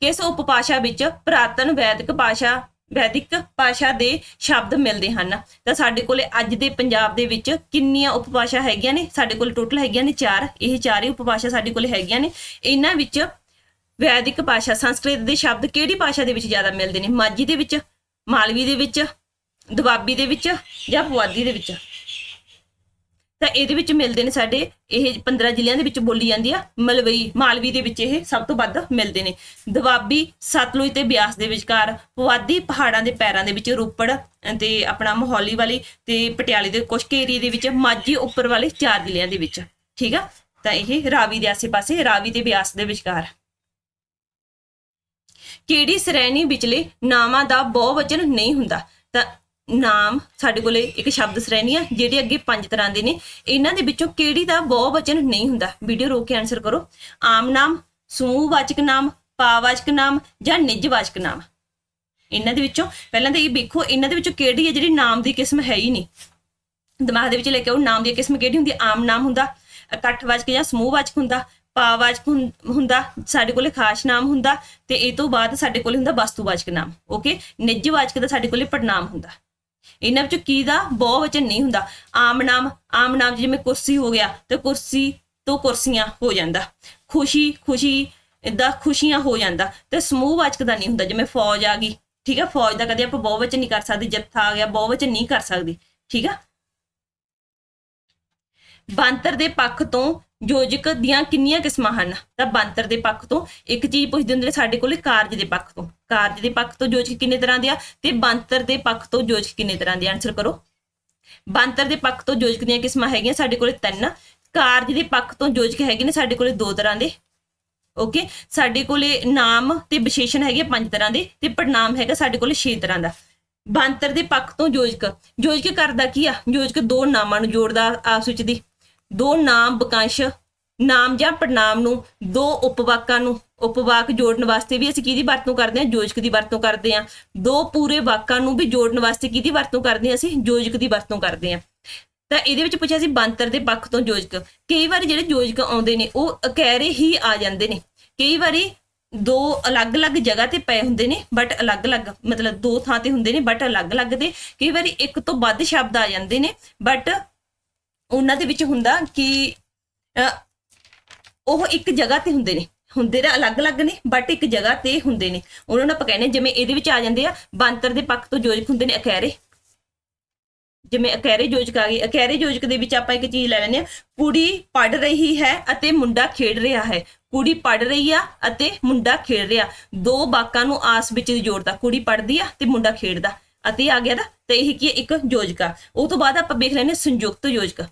ਕਿਸ ਉਪਭਾਸ਼ਾ ਵਿੱਚ ਪ੍ਰਾਤਨ ਵੈਦਿਕ ਭਾਸ਼ਾ ਵੈਦਿਕ ਭਾਸ਼ਾ ਦੇ ਸ਼ਬਦ ਮਿਲਦੇ ਹਨ। ਤਾਂ ਸਾਡੇ ਕੋਲੇ ਅੱਜ ਦੇ ਪੰਜਾਬ ਦੇ ਵਿੱਚ ਕਿੰਨੀਆਂ ਉਪਭਾਸ਼ਾ ਹੈਗੀਆਂ ਨੇ? ਸਾਡੇ ਕੋਲ ਟੋਟਲ ਹੈਗੀਆਂ ਨੇ ਚਾਰ। ਇਹ ਚਾਰੇ ਉਪਭਾਸ਼ਾ ਸਾਡੇ ਕੋਲ ਹੈਗੀਆਂ ਨੇ। ਇਹਨਾਂ ਵਿੱਚ ਵੈਦਿਕ ਭਾਸ਼ਾ, ਸੰਸਕ੍ਰਿਤ ਦੇ ਸ਼ਬਦ ਕਿਹੜੀ ਭਾਸ਼ਾ ਦੇ ਵਿੱਚ ਜ਼ਿਆਦਾ ਮਿਲਦੇ ਨੇ? ਮਾਝੀ ਦੇ ਵਿੱਚ, ਮਾਲਵੀ ਦੇ ਵਿੱਚ, ਦੁਆਬੀ ਦੇ ਵਿੱਚ ਜਾਂ ਪੁਆਧੀ ਦੇ ਵਿੱਚ? ਤਾਂ ਇਹਦੇ ਵਿੱਚ ਮਿਲਦੇ ਨੇ ਸਾਡੇ, ਇਹ 15 ਜ਼ਿਲ੍ਹਿਆਂ ਦੇ ਵਿੱਚ ਬੋਲੀ ਜਾਂਦੀ ਆ, ਮਲਵਈ, ਮਾਲਵੀ ਦੇ ਵਿੱਚ ਇਹ ਸਭ ਤੋਂ ਵੱਧ ਮਿਲਦੇ ਨੇ। ਦੁਆਬੀ ਸਤਲੁਜ ਤੇ ਬਿਆਸ ਦੇ ਵਿਚਕਾਰ, ਪੁਆਧੀ ਪਹਾੜਾਂ ਦੇ ਪੈਰਾਂ ਦੇ ਵਿੱਚ ਰੋਪੜ ਤੇ ਆਪਣਾ ਮੋਹਾਲੀ ਵਾਲੀ ਤੇ ਪਟਿਆਲੇ ਦੇ ਕੁਸ਼ਕ ਏਰੀਏ ਦੇ ਵਿੱਚ ਮਾਝੀ ਉੱਪਰ ਵਾਲੇ ਚਾਰ ਜ਼ਿਲ੍ਹਿਆਂ ਦੇ ਵਿੱਚ। ਠੀਕ ਆ? ਤਾਂ ਇਹ ਰਾਵੀ ਦੇ ਆਸੇ-ਪਾਸੇ, ਰਾਵੀ ਤੇ ਬਿਆਸ ਦੇ ਵਿਚਕਾਰ। ਕਿਹੜੀ ਸ਼੍ਰੇਣੀ ਵਿਚਲੇ ਨਾਵਾਂ ਦਾ ਬਹੁਵਚਨ ਨਹੀਂ ਹੁੰਦਾ? ਤਾਂ ਨਾਮ ਸਾਡੇ ਕੋਲੇ ਇੱਕ ਸ਼ਬਦ ਸ਼੍ਰੇਣੀ ਆ, ਜਿਹੜੇ ਅੱਗੇ ਪੰਜ ਤਰ੍ਹਾਂ ਦੇ ਨੇ। ਇਹਨਾਂ ਦੇ ਵਿੱਚੋਂ ਕਿਹੜੀ ਦਾ ਬਹੁਵਚਨ ਨਹੀਂ ਹੁੰਦਾ? ਵੀਡੀਓ ਰੋਕ ਕੇ ਆਨਸਰ ਕਰੋ। ਆਮ ਨਾਮ, ਸਮੂਹਵਾਚਕ ਨਾਮ, ਪਾਵਾਚਕ ਨਾਮ ਜਾਂ ਨਿੱਜਵਾਚਕ ਨਾਮ। ਇਹਨਾਂ ਦੇ ਵਿੱਚੋਂ, ਪਹਿਲਾਂ ਤਾਂ ਇਹ ਵੇਖੋ, ਇਹਨਾਂ ਦੇ ਵਿੱਚੋਂ ਕਿਹੜੀ ਹੈ ਜਿਹੜੀ ਨਾਮ ਦੀ ਕਿਸਮ ਹੈ ਹੀ ਨਹੀਂ। ਦਿਮਾਗ ਦੇ ਵਿੱਚ ਲੈ ਕੇ ਆਓ, ਨਾਮ ਦੀ ਕਿਸਮ ਕਿਹੜੀ ਹੁੰਦੀ? ਹੈ? ਆਮ ਨਾਮ ਹੁੰਦਾ, ਇਕੱਠਵਾਚਕ ਜਾਂ ਸਮੂਹਵਾਚਕ ਹੁੰਦਾ, ਪਾਵਾਚਕ ਹੁੰ- ਹੁੰਦਾ, ਸਾਡੇ ਕੋਲੇ ਖਾਸ ਨਾਮ ਹੁੰਦਾ, ਤੇ ਇਹ ਤੋਂ ਬਾਅਦ ਸਾਡੇ ਕੋਲੇ ਹੁੰਦਾ ਵਸਤੂਵਾਚਕ ਨਾਮ ਓਕੇ ਨਿੱਜਵਾਚਕ ਦਾ ਸਾਡੇ ਕੋਲੇ ਪੜਨਾਮ ਹੁੰਦਾ। ਇਹਨਾਂ ਵਿੱਚੋਂ ਕੀ ਦਾ? ਬਹੁਵਚਨ ਨਹੀਂ ਹੁੰਦਾ। ਆਮ ਨਾਮ ਆਮ ਨਾਮ ਜਿਵੇਂ ਕੁਰਸੀ ਹੋ ਗਿਆ, ਤੇ ਕੁਰਸੀ ਤੋਂ ਕੁਰਸੀਆਂ ਹੋ ਜਾਂਦਾ। ਖੁਸ਼ੀ ਖੁਸ਼ੀ ਇਦਾਂ ਖੁਸ਼ੀਆਂ ਹੋ ਜਾਂਦਾ। ਤੇ ਸਮੂਹ ਵਾਚਕ ਦਾ ਨਹੀਂ ਹੁੰਦਾ, ਜਿਵੇਂ ਫੌਜ ਆ ਗਈ, ਠੀਕ ਹੈ ਫੌਜ ਦਾ ਕਦੇ ਆਪਾਂ ਬਹੁਵਚਨ ਨਹੀਂ ਕਰ ਸਕਦੇ, ਜੱਥਾ ਆ ਗਿਆ ਬਹੁਵਚਨ ਨਹੀਂ ਕਰ ਸਕਦੇ, ਠੀਕ ਆ? ਬੰਤਰ ਦੇ ਪੱਖ ਤੋਂ ਯੋਜਕ ਦੀਆਂ ਕਿੰਨੀਆਂ ਕਿਸਮਾਂ ਹਨ? ਤਾਂ ਬਣਤਰ ਦੇ ਪੱਖ ਤੋਂ, ਇੱਕ ਚੀਜ਼ ਪੁੱਛਦੇ ਹੁੰਦੇ ਨੇ ਸਾਡੇ ਕੋਲੇ, ਕਾਰਜ ਦੇ ਪੱਖ ਤੋਂ। ਕਾਰਜ ਦੇ ਪੱਖ ਤੋਂ ਯੋਜਕ ਕਿੰਨੇ ਤਰ੍ਹਾਂ ਦੇ ਆ? ਤੇ ਬਣਤਰ ਦੇ ਪੱਖ ਤੋਂ ਯੋਜਕ ਕਿੰਨੇ ਤਰ੍ਹਾਂ ਦੇ? ਆਨਸਰ ਕਰੋ। ਬਣਤਰ ਦੇ ਪੱਖ ਤੋਂ ਯੋਜਕ ਦੀਆਂ ਕਿਸਮਾਂ ਹੈਗੀਆਂ ਸਾਡੇ ਕੋਲੇ ਤਿੰਨ। ਕਾਰਜ ਦੇ ਪੱਖ ਤੋਂ ਯੋਜਕ ਹੈਗੇ ਨੇ ਸਾਡੇ ਕੋਲੇ ਦੋ ਤਰ੍ਹਾਂ ਦੇ। ਓਕੇ ਸਾਡੇ ਕੋਲੇ ਨਾਮ ਤੇ ਵਿਸ਼ੇਸ਼ਣ ਹੈਗੇ ਪੰਜ ਤਰ੍ਹਾਂ ਦੇ ਤੇ ਪੜਨਾਮ ਹੈਗਾ ਸਾਡੇ ਕੋਲੇ 6 ਤਰ੍ਹਾਂ ਦਾ। ਬੰਤਰ ਦੇ ਪੱਖ ਤੋਂ ਯੋਜਕ। ਯੋਜਕ ਕਰਦਾ ਕੀ ਆ? ਯੋਜਕ ਦੋ ਨਾਮਾਂ ਨੂੰ ਜੋੜਦਾ ਆਪਸ ਵਿੱਚ ਦੀ। ਦੋ ਨਾਮ ਵਾਕਾਂਸ਼ ਨਾਮ ਜਾਂ ਪੜਨਾਮ ਨੂੰ, ਦੋ ਉਪਵਾਕਾਂ ਨੂੰ, ਉਪਵਾਕ ਜੋੜਨ ਵਾਸਤੇ ਵੀ ਅਸੀਂ ਕਿਹਦੀ ਵਰਤੋਂ ਕਰਦੇ ਹਾਂ? ਯੋਜਕ ਦੀ ਵਰਤੋਂ ਕਰਦੇ ਹਾਂ। ਦੋ ਪੂਰੇ ਵਾਕਾਂ ਨੂੰ ਵੀ ਜੋੜਨ ਵਾਸਤੇ ਕਿਹਦੀ ਵਰਤੋਂ ਕਰਦੇ ਹਾਂ ਅਸੀਂ? ਯੋਜਕ ਦੀ ਵਰਤੋਂ ਕਰਦੇ ਹਾਂ। ਤਾਂ ਇਹਦੇ ਵਿੱਚ ਪੁੱਛਿਆ ਸੀ ਬੰਤਰ ਦੇ ਪੱਖ ਤੋਂ ਯੋਜਕ। ਕਈ ਵਾਰੀ ਜਿਹੜੇ ਯੋਜਕ ਆਉਂਦੇ ਨੇ, ਉਹ ਅਕੈਰੇ ਹੀ ਆ ਜਾਂਦੇ ਨੇ। ਕਈ ਵਾਰੀ ਦੋ ਅਲੱਗ-ਅਲੱਗ ਜਗ੍ਹਾ ਤੇ ਪਏ ਹੁੰਦੇ ਨੇ ਬਟ ਅਲੱਗ-ਅਲੱਗ, ਮਤਲਬ ਦੋ ਥਾਂ ਤੇ ਹੁੰਦੇ ਨੇ ਬਟ ਅਲੱਗ-ਅਲੱਗ ਦੇ। ਕਈ ਵਾਰੀ ਇੱਕ ਤੋਂ ਵੱਧ ਸ਼ਬਦ ਆ ਜਾਂਦੇ ਨੇ ਬਟ ਉਹਨਾਂ ਦੇ ਵਿੱਚ ਹੁੰਦਾ ਕਿ ਅ, ਉਹ ਇੱਕ ਜਗ੍ਹਾ ਤੇ ਹੁੰਦੇ ਨੇ। ਹੁੰਦੇ ਤਾਂ ਅਲੱਗ-ਅਲੱਗ ਨੇ ਬਟ ਇੱਕ ਜਗ੍ਹਾ ਤੇ ਹੁੰਦੇ ਨੇ। ਉਹਨਾਂ ਨੂੰ ਆਪਾਂ ਕਹਿੰਦੇ ਹਾਂ, ਜਿਵੇਂ ਇਹਦੇ ਵਿੱਚ ਆ ਜਾਂਦੇ ਆ ਬਾਂਤਰ ਦੇ ਪੱਖ ਤੋਂ ਯੋਜਕ ਹੁੰਦੇ ਨੇ ਅਖੈਰੇ। ਜਿਵੇਂ ਅਕੈਰੇ ਯੋਜਕ ਆ ਗਈ। ਅਖੈਰੇ ਯੋਜਕ ਦੇ ਵਿੱਚ ਆਪਾਂ ਇੱਕ ਚੀਜ਼ ਲੈ ਲੈਂਦੇ ਆ ਕੁੜੀ ਪੜ ਰਹੀ ਹੈ ਅਤੇ ਮੁੰਡਾ ਖੇਡ ਰਿਹਾ ਹੈ। ਕੁੜੀ ਪੜ ਰਹੀ ਆ ਅਤੇ ਮੁੰਡਾ ਖੇਡ ਰਿਹਾ। ਦੋ ਬਾਕਾਂ ਨੂੰ ਆਸ ਵਿੱਚ ਜੋੜਦਾ। ਕੁੜੀ ਪੜਦੀ ਆ ਤੇ ਮੁੰਡਾ ਖੇਡਦਾ। ਅਤੇ ਆ ਗਿਆ ਦਾ ਤੇ ਇਹ ਕੀ ਹੈ? ਇੱਕ ਯੋਜਕਾ ਉਹ ਤੋਂ ਬਾਅਦ ਆਪਾਂ ਵੇਖ ਲੈਂਦੇ ਹਾਂ ਸੰਯੁਕਤ ਯੋਜਕਾ।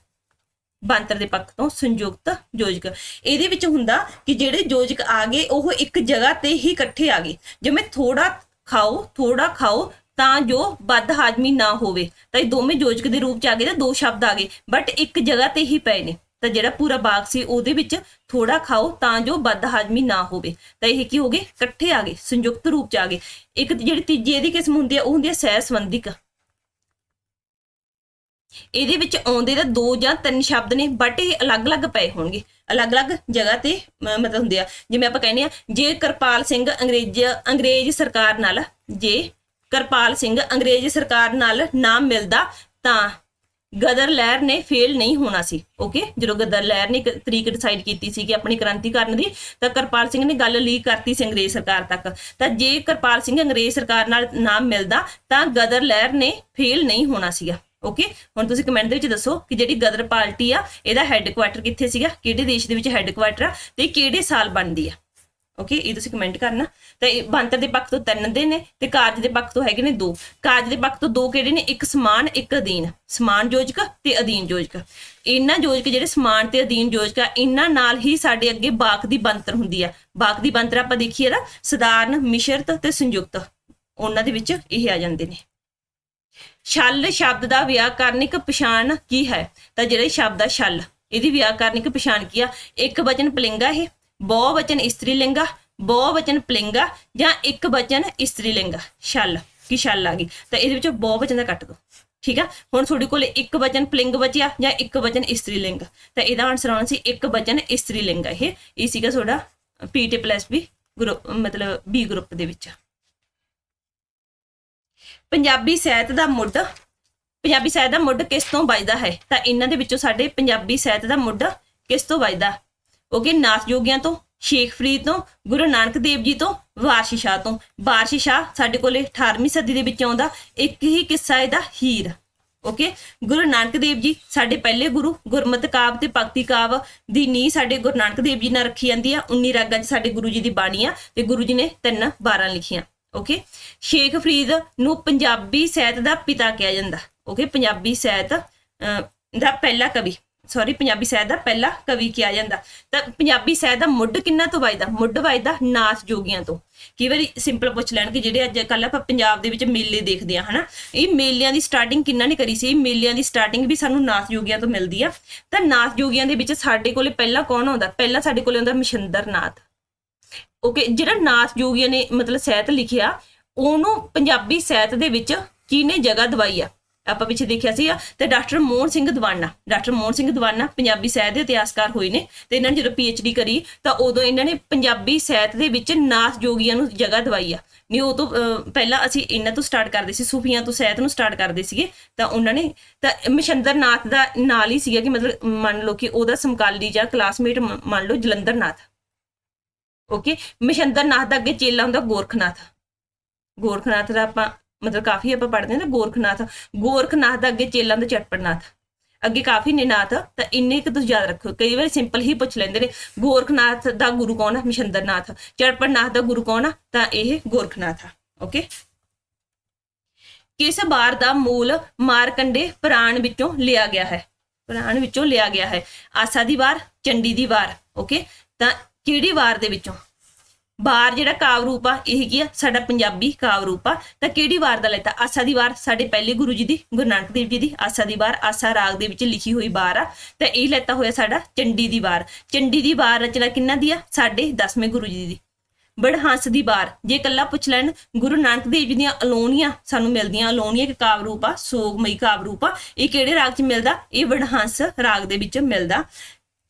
ਬੰਤਰ ਦੇ ਪੱਖ ਤੋਂ ਸੰਯੁਕਤ ਯੋਜਕ। ਇਹਦੇ ਵਿੱਚ ਹੁੰਦਾ ਕਿ ਜਿਹੜੇ ਯੋਜਕ ਆ ਗਏ, ਉਹ ਇੱਕ ਜਗ੍ਹਾ ਤੇ ਹੀ ਇਕੱਠੇ ਆ ਗਏ। ਜਿਵੇਂ ਥੋੜਾ ਖਾਓ ਥੋੜਾ ਖਾਓ ਤਾਂ ਜੋ ਵੱਧ ਹਾਜ਼ਮੀ ਨਾ ਹੋਵੇ। ਤਾਂ ਇਹ ਦੋਵੇਂ ਯੋਜਕ ਦੇ ਰੂਪ ਚ ਆ ਗਏ ਤਾਂ ਦੋ ਸ਼ਬਦ ਆ ਗਏ। ਬਟ ਇੱਕ ਜਗ੍ਹਾ ਤੇ ਹੀ ਪਏ ਨੇ। ਤਾਂ ਜਿਹੜਾ ਪੂਰਾ ਬਾਗ ਸੀ, ਉਹਦੇ ਵਿੱਚ ਥੋੜਾ ਖਾਓ ਤਾਂ ਜੋ ਵੱਧ ਹਾਜ਼ਮੀ ਨਾ ਹੋਵੇ। ਤਾਂ ਇਹ ਕੀ ਹੋ ਗਏ? ਇਕੱਠੇ ਆ ਗਏ, ਸੰਯੁਕਤ ਰੂਪ ਚ ਆ ਗਏ। ਇੱਕ ਜਿਹੜੀ ਤੀਜੀ ਇਹਦੀ ਕਿਸਮ ਹੁੰਦੀ ਹੈ ਉਹ ਹੁੰਦੀ ਹੈ ਸਹਿ ਸੰਬੰਧਿਕ ਇਹਦੇ ਵਿੱਚ ਆਉਂਦੇ ਤਾਂ ਦੋ ਜਾਂ ਤਿੰਨ ਸ਼ਬਦ ਨੇ ਬਟ ਇਹ ਅਲੱਗ-ਅਲੱਗ ਪਏ ਹੋਣਗੇ। ਅਲੱਗ-ਅਲੱਗ ਜਗ੍ਹਾ ਤੇ ਮਤਲਬ ਹੁੰਦੇ ਆ। ਜਿਵੇਂ ਆਪਾਂ ਕਹਿੰਦੇ ਆ, ਜੇ ਕਿਰਪਾਲ ਸਿੰਘ ਅੰਗਰੇਜ਼ ਅੰਗਰੇਜ਼ ਸਰਕਾਰ ਨਾਲ, ਜੇ ਕਿਰਪਾਲ ਸਿੰਘ ਅੰਗਰੇਜ਼ ਸਰਕਾਰ ਨਾਲ ਨਾ ਮਿਲਦਾ, ਤਾਂ ਗਦਰ ਲਹਿਰ ਨੇ ਫੇਲ ਨਹੀਂ ਹੋਣਾ ਸੀ। ਓਕੇ ਜਦੋਂ ਗਦਰ ਲਹਿਰ ਨੇ ਤਰੀਕ ਡਿਸਾਈਡ ਕੀਤੀ ਸੀ ਕਿ ਆਪਣੀ ਕ੍ਰਾਂਤੀ ਕਰਨ ਦੀ, ਤਾਂ ਕਿਰਪਾਲ ਸਿੰਘ ਨੇ ਗੱਲ ਲੀਕ ਕਰਤੀ ਸੀ ਅੰਗਰੇਜ਼ ਸਰਕਾਰ ਤੱਕ। ਤਾਂ ਜੇ ਕਿਰਪਾਲ ਸਿੰਘ ਅੰਗਰੇਜ਼ ਸਰਕਾਰ ਨਾਲ ਨਾ ਮਿਲਦਾ, ਤਾਂ ਗਦਰ ਲਹਿਰ ਨੇ ਫੇਲ ਨਹੀਂ ਹੋਣਾ ਸੀਗਾ। ਓਕੇ ਹੁਣ ਤੁਸੀਂ ਕਮੈਂਟ ਦੇ ਵਿੱਚ ਦੱਸੋ ਕਿ ਜਿਹੜੀ ਗਦਰ ਪਾਰਟੀ ਆ, ਇਹਦਾ ਹੈੱਡਕੁਆਟਰ ਕਿੱਥੇ ਸੀਗਾ? ਕਿਹੜੇ ਦੇਸ਼ ਦੇ ਵਿੱਚ ਹੈੱਡਕੁਆਟਰ ਆ? ਤੇ ਕਿਹੜੇ ਸਾਲ ਬਣਦੀ ਆ? ਓਕੇ ਇਹ ਤੁਸੀਂ ਕਮੈਂਟ ਕਰਨਾ। ਤਾਂ ਇਹ ਬੰਤਰ ਦੇ ਪੱਖ ਤੋਂ ਤਿੰਨ ਦੇ ਨੇ ਤੇ ਕਾਰਜ ਦੇ ਪੱਖ ਤੋਂ ਹੈਗੇ ਨੇ ਦੋ। ਕਾਰਜ ਦੇ ਪੱਖ ਤੋਂ ਦੋ ਕਿਹੜੇ ਨੇ? ਇੱਕ ਸਮਾਨ, ਇੱਕ ਅਧੀਨ। ਸਮਾਨ ਯੋਜਕ ਤੇ ਅਧੀਨ ਯੋਜਕ। ਇਹਨਾਂ ਯੋਜਕ ਜਿਹੜੇ ਸਮਾਨ ਤੇ ਅਧੀਨ ਯੋਜਕ ਆ, ਇਹਨਾਂ ਨਾਲ ਹੀ ਸਾਡੇ ਅੱਗੇ ਬਾਕ ਦੀ ਬੰਤਰ ਹੁੰਦੀ ਆ। ਬਾਕ ਦੀ ਬੰਤਰ ਆਪਾਂ ਦੇਖੀਏ ਨਾ, ਸਧਾਰਨ, ਮਿਸ਼ਰਤ ਤੇ ਸੰਯੁਕਤ। ਉਹਨਾਂ ਦੇ ਵਿੱਚ ਇਹ ਆ ਜਾਂਦੇ ਨੇ। ਛਲ ਸ਼ਬਦ ਦਾ ਵਿਆਕਰਨਿਕ ਪਛਾਣ ਕੀ ਹੈ? ਤਾਂ ਜਿਹੜੇ ਸ਼ਬਦ ਆ ਛਲ, ਇਹਦੀ ਵਿਆਕਰਨਿਕ ਪਛਾਣ ਕੀ ਆ? ਇੱਕ ਵਚਨ ਪਲਿੰਗਾ ਇਹ, ਬਹੁ ਵਚਨ ਇਸਤਰੀ ਲਿੰਗਾ, ਬਹੁ ਵਚਨ ਪਲਿੰਗਾ ਜਾਂ ਇੱਕ ਵਚਨ ਇਸਤਰੀ ਲਿੰਗਾ? ਛਲ, ਕੀ ਛਲ ਆ ਗਈ? ਤਾਂ ਇਹਦੇ ਵਿੱਚੋਂ ਬਹੁ ਵਚਨ ਦਾ ਕੱਟ ਦੋ, ਠੀਕ ਆ? ਹੁਣ ਤੁਹਾਡੇ ਕੋਲ ਇੱਕ ਵਚਨ ਪਲਿੰਗ ਬਚਿਆ ਜਾਂ ਇੱਕ ਵਚਨ ਇਸਤਰੀ ਲਿੰਗ? ਤਾਂ ਇਹਦਾ ਆਨਸਰ ਆਉਣਾ ਸੀ ਇੱਕ ਵਚਨ ਇਸਤਰੀ ਲਿੰਗ ਇਹ। ਇਹ ਸੀਗਾ ਤੁਹਾਡਾ ਪੀਟੀ ਪਲੱਸ ਵੀ ਗਰੁੱਪ ਮਤਲਬ ਬੀ ਗਰੁੱਪ ਦੇ ਵਿੱਚ। ਪੰਜਾਬੀ ਸਾਹਿਤ ਦਾ ਮੁੱਢ, ਪੰਜਾਬੀ ਸਾਹਿਤ ਦਾ ਮੁੱਢ ਕਿਸ ਤੋਂ ਵੱਜਦਾ ਹੈ? ਤਾਂ ਇਹਨਾਂ ਦੇ ਵਿੱਚੋਂ ਸਾਡੇ ਪੰਜਾਬੀ ਸਾਹਿਤ ਦਾ ਮੁੱਢ ਕਿਸ ਤੋਂ ਵੱਜਦਾ? ਓਕੇ ਨਾਥ ਜੋਗੀਆਂ ਤੋਂ, ਸ਼ੇਖ ਫਰੀਦ ਤੋਂ, ਗੁਰੂ ਨਾਨਕ ਦੇਵ ਜੀ ਤੋਂ, ਵਾਰਸ਼ੀ ਸ਼ਾਹ ਤੋਂ। ਵਾਰਸ਼ੀ ਸ਼ਾਹ ਸਾਡੇ ਕੋਲੇ 18ਵੀਂ ਸਦੀ ਦੇ ਵਿੱਚ ਆਉਂਦਾ, ਇੱਕ ਹੀ ਕਿੱਸਾ ਇਹਦਾ, ਹੀਰ। ਓਕੇ ਗੁਰੂ ਨਾਨਕ ਦੇਵ ਜੀ, ਸਾਡੇ ਪਹਿਲੇ ਗੁਰੂ, ਗੁਰਮਤਿ ਕਾਵ ਤੇ ਭਗਤੀ ਕਾਵ ਦੀ ਨੀਂਹ ਸਾਡੇ ਗੁਰੂ ਨਾਨਕ ਦੇਵ ਜੀ ਨਾਲ ਰੱਖੀ ਜਾਂਦੀ ਆ 19 ਰਾਗਾਂ 'ਚ ਸਾਡੇ ਗੁਰੂ ਜੀ ਦੀ ਬਾਣੀ ਆ, ਤੇ ਗੁਰੂ ਜੀ ਨੇ ਤਿੰਨ 12 ਲਿਖੀਆਂ। ਓਕੇ ਸ਼ੇਖ ਫਰੀਦ ਨੂੰ ਪੰਜਾਬੀ ਸਾਹਿਤ ਦਾ ਪਿਤਾ ਕਿਹਾ ਜਾਂਦਾ। ਓਕੇ ਪੰਜਾਬੀ ਸਾਹਿਤ ਦਾ ਪਹਿਲਾ ਕਵੀ। ਸੌਰੀ ਪੰਜਾਬੀ ਸਾਹਿਤ ਦਾ ਪਹਿਲਾ ਕਵੀ ਕਿਹਾ ਜਾਂਦਾ। ਤਾਂ ਪੰਜਾਬੀ ਸਾਹਿਤ ਦਾ ਮੁੱਢ ਕਿੰਨਾ ਤੋਂ ਵੱਜਦਾ? ਮੁੱਢ ਵੱਜਦਾ ਨਾਥ ਜੋਗੀਆਂ ਤੋਂ। ਕਈ ਵਾਰੀ ਸਿੰਪਲ ਪੁੱਛ ਲੈਣ ਕਿ ਜਿਹੜੇ ਅੱਜ ਕੱਲ੍ਹ ਆਪਾਂ ਪੰਜਾਬ ਦੇ ਵਿੱਚ ਮੇਲੇ ਦੇਖਦੇ ਆ ਹਨਾ? ਇਹ ਮੇਲਿਆਂ ਦੀ ਸਟਾਰਟਿੰਗ ਕਿੰਨਾ ਨੇ ਕਰੀ ਸੀ? ਇਹ ਮੇਲਿਆਂ ਦੀ ਸਟਾਰਟਿੰਗ ਵੀ ਸਾਨੂੰ ਨਾਥ ਜੋਗੀਆਂ ਤੋਂ ਮਿਲਦੀ ਆ। ਤਾਂ ਨਾਥ ਜੋਗੀਆਂ ਦੇ ਵਿੱਚ ਸਾਡੇ ਕੋਲੇ ਪਹਿਲਾਂ ਕੌਣ ਆਉਂਦਾ? ਪਹਿਲਾਂ ਸਾਡੇ ਕੋਲੇ ਆਉਂਦਾ ਮਸ਼ਿੰਦਰ ਨਾਥ ਓਕੇ ਜਿਹੜਾ ਨਾਥ ਜੋਗੀਆਂ ਨੇ ਮਤਲਬ ਸਾਹਿਤ ਲਿਖਿਆ, ਉਹਨੂੰ ਪੰਜਾਬੀ ਸਾਹਿਤ ਦੇ ਵਿੱਚ ਕਿਹਨੇ ਜਗ੍ਹਾ ਦਵਾਈ ਆ? ਆਪਾਂ ਪਿੱਛੇ ਦੇਖਿਆ ਸੀ ਤੇ ਡਾਕਟਰ ਮੋਹਨ ਸਿੰਘ ਦਵਾਨਾ, ਡਾਕਟਰ ਮੋਹਨ ਸਿੰਘ ਦਵਾਨਾ ਪੰਜਾਬੀ ਸਾਹਿਤ ਦੇ ਇਤਿਹਾਸਕਾਰ ਹੋਏ ਨੇ, ਤੇ ਇਹਨਾਂ ਨੇ ਜਦੋਂ ਡੀ ਕਰੀ, ਤਾਂ ਉਦੋਂ ਇਹਨਾਂ ਨੇ ਪੰਜਾਬੀ ਸਾਹਿਤ ਦੇ ਵਿੱਚ ਨਾਥ ਜੋਗੀਆਂ ਨੂੰ ਜਗ੍ਹਾ ਦਵਾਈ ਆ। ਨਹੀਂ, ਉਹ ਤੋਂ ਪਹਿਲਾਂ ਅਸੀਂ ਇਹਨਾਂ ਤੋਂ ਸਟਾਰਟ ਕਰਦੇ ਸੀ, ਸੂਫੀਆਂ ਤੋਂ ਸਾਹਿਤ ਨੂੰ ਸਟਾਰਟ ਕਰਦੇ ਸੀਗੇ, ਤਾਂ ਉਹਨਾਂ ਨੇ, ਤਾਂ ਮਸ਼ੰਦਰ ਨਾਥ ਦਾ ਨਾਲ ਹੀ ਸੀਗਾ ਕਿ ਮਤਲਬ ਮੰਨ ਲਓ ਕਿ ਉਹਦਾ ਸਮਕਾਲੀ ਜਾਂ ਕਲਾਸਮੇਟ ਮੰਨ ਲਓ ਜਲੰਧਰ ਨਾਥ। ਓਕੇ ਮਸ਼ੰਦਰ ਨਾਥ ਦਾ ਅੱਗੇ ਚੇਲਾ ਹੁੰਦਾ ਗੋਰਖਨਾਥ। ਗੋਰਖਨਾਥ ਦਾ ਆਪਾਂ ਮਤਲਬ ਕਾਫੀ ਆਪਾਂ ਪੜ੍ਹਦੇ ਹਾਂ ਨਾ ਗੋਰਖਨਾਥ। ਗੋਰਖਨਾਥ ਦਾ ਅੱਗੇ ਚੇਲਾ ਹੁੰਦਾ ਚਟਪਟਨਾਥ। ਅੱਗੇ ਕਾਫੀ ਨੇ ਨਾਥ, ਤਾਂ ਇੰਨੇ ਕੁ ਤੁਸੀਂ ਯਾਦ ਰੱਖੋ ਕਈ ਵਾਰੀ ਸਿੰਪਲ ਹੀ ਪੁੱਛ ਲੈਂਦੇ ਨੇ, ਗੋਰਖਨਾਥ ਦਾ ਗੁਰੂ ਕੌਣ ਹੈ ਮਸ਼ੰਦਰ ਨਾਥ ਚਟਪਟਨਾਥ ਦਾ ਗੁਰੂ ਕੌਣ ਆ? ਤਾਂ ਇਹ ਗੋਰਖਨਾਥ ਆ ਓਕੇ ਕਿਸ ਵਾਰ ਦਾ ਮੂਲ ਮਾਰਕੰਡੇ ਪ੍ਰਾਣ ਵਿੱਚੋਂ ਲਿਆ ਗਿਆ ਹੈ? ਪੁਰਾਣ ਵਿੱਚੋਂ ਲਿਆ ਗਿਆ ਹੈ। ਆਸਾ ਦੀ ਵਾਰ, ਚੰਡੀ ਦੀ ਵਾਰ ਓਕੇ ਤਾਂ ਕਿਹੜੀ ਵਾਰ ਦੇ ਵਿੱਚੋਂ? ਵਾਰ ਜਿਹੜਾ ਕਾਵ ਰੂਪ ਆ, ਇਹ ਕੀ ਆ? ਸਾਡਾ ਪੰਜਾਬੀ ਕਾਵ ਰੂਪ ਆ। ਤਾਂ ਕਿਹੜੀ ਵਾਰ ਦਾ ਲੈਤਾ? ਆਸਾ ਦੀ ਵਾਰ, ਸਾਡੇ ਪਹਿਲੇ ਗੁਰੂ ਜੀ ਦੀ, ਗੁਰੂ ਨਾਨਕ ਦੇਵ ਜੀ ਦੀ ਆਸਾ ਦੀ ਵਾਰ, ਆਸਾ ਰਾਗ ਦੇ ਵਿੱਚ ਲਿਖੀ ਹੋਈ ਵਾਰ ਆ। ਤਾਂ ਇਹ ਲੈਤਾ ਹੋਇਆ ਸਾਡਾ ਚੰਡੀ ਦੀ ਵਾਰ। ਚੰਡੀ ਦੀ ਵਾਰ ਰਚਨਾ ਕਿੰਨਾ ਦੀ ਆ? ਸਾਡੇ 10ਵੇਂ ਗੁਰੂ ਜੀ ਦੀ। ਬੜਹੰਸ ਦੀ ਵਾਰ। ਜੇ ਕੱਲਾ ਪੁੱਛ ਲੈਣ, ਗੁਰੂ ਨਾਨਕ ਦੇਵ ਜੀ ਦੀਆਂ ਅਲੋਨੀਆਂ ਸਾਨੂੰ ਮਿਲਦੀਆਂ। ਅਲੋਨੀਆਂ ਇੱਕ ਕਾਵ ਰੂਪ ਆ, ਸੋਗਮਈ ਕਾਵ ਰੂਪ ਆ। ਇਹ ਕਿਹੜੇ ਰਾਗ 'ਚ ਮਿਲਦਾ? ਇਹ ਬੜਹੰਸ ਰਾਗ ਦੇ ਵਿੱਚ ਮਿਲਦਾ।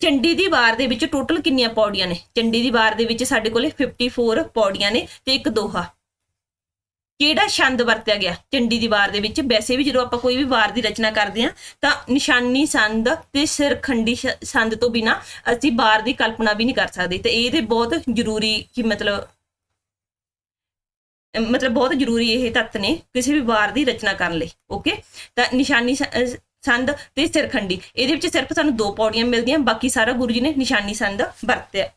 ਚੰਡੀ ਦੀ ਵਾਰ ਦੇ ਵਿੱਚ ਟੋਟਲ ਕਿੰਨੀਆਂ ਪੌੜੀਆਂ ਨੇ? ਚੰਡੀ ਦੀ ਵਾਰ ਦੇ ਵਿੱਚ ਸਾਡੇ ਕੋਲੇ 54 ਪੌੜੀਆਂ ਨੇ ਤੇ ਇੱਕ ਦੋਹਾ। ਕਿਹੜਾ ਛੰਦ ਵਰਤਿਆ ਗਿਆ ਚੰਡੀ ਦੀ ਵਾਰ ਦੇ ਵਿੱਚ? ਵੈਸੇ ਵੀ ਜਦੋਂ ਆਪਾਂ ਕੋਈ ਵੀ ਵਾਰ ਦੀ ਰਚਨਾ ਕਰਦੇ ਹਾਂ, ਤਾਂ ਨਿਸ਼ਾਨੀ ਸੰਦ ਤੇ ਸਿਰਖੰਡੀ ਸ਼- ਸੰਦ ਤੋਂ ਬਿਨਾ ਅਸੀਂ ਵਾਰ ਦੀ ਕਲਪਨਾ ਵੀ ਨਹੀਂ ਕਰ ਸਕਦੇ ਤੇ ਇਹ ਤੇ ਬਹੁਤ ਜ਼ਰੂਰੀ ਕਿ ਮਤਲਬ ਮਤਲਬ ਬਹੁਤ ਜ਼ਰੂਰੀ ਇਹ ਤੱਤ ਨੇ ਕਿਸੇ ਵੀ ਵਾਰ ਦੀ ਰਚਨਾ ਕਰਨ ਲਈ ਓਕੇ ਤਾਂ ਨਿਸ਼ਾਨੀ ਸੰਦ ਤੇ ਸਿਰਖੰਡੀ ਇਹਦੇ ਵਿੱਚ ਸਿਰਫ ਸਾਨੂੰ ਦੋ ਪੌੜੀਆਂ ਮਿਲਦੀਆਂ, ਬਾਕੀ ਸਾਰਾ ਗੁਰੂ ਜੀ ਨੇ ਨਿਸ਼ਾਨੀ ਸੰਦ ਵਰਤਿਆ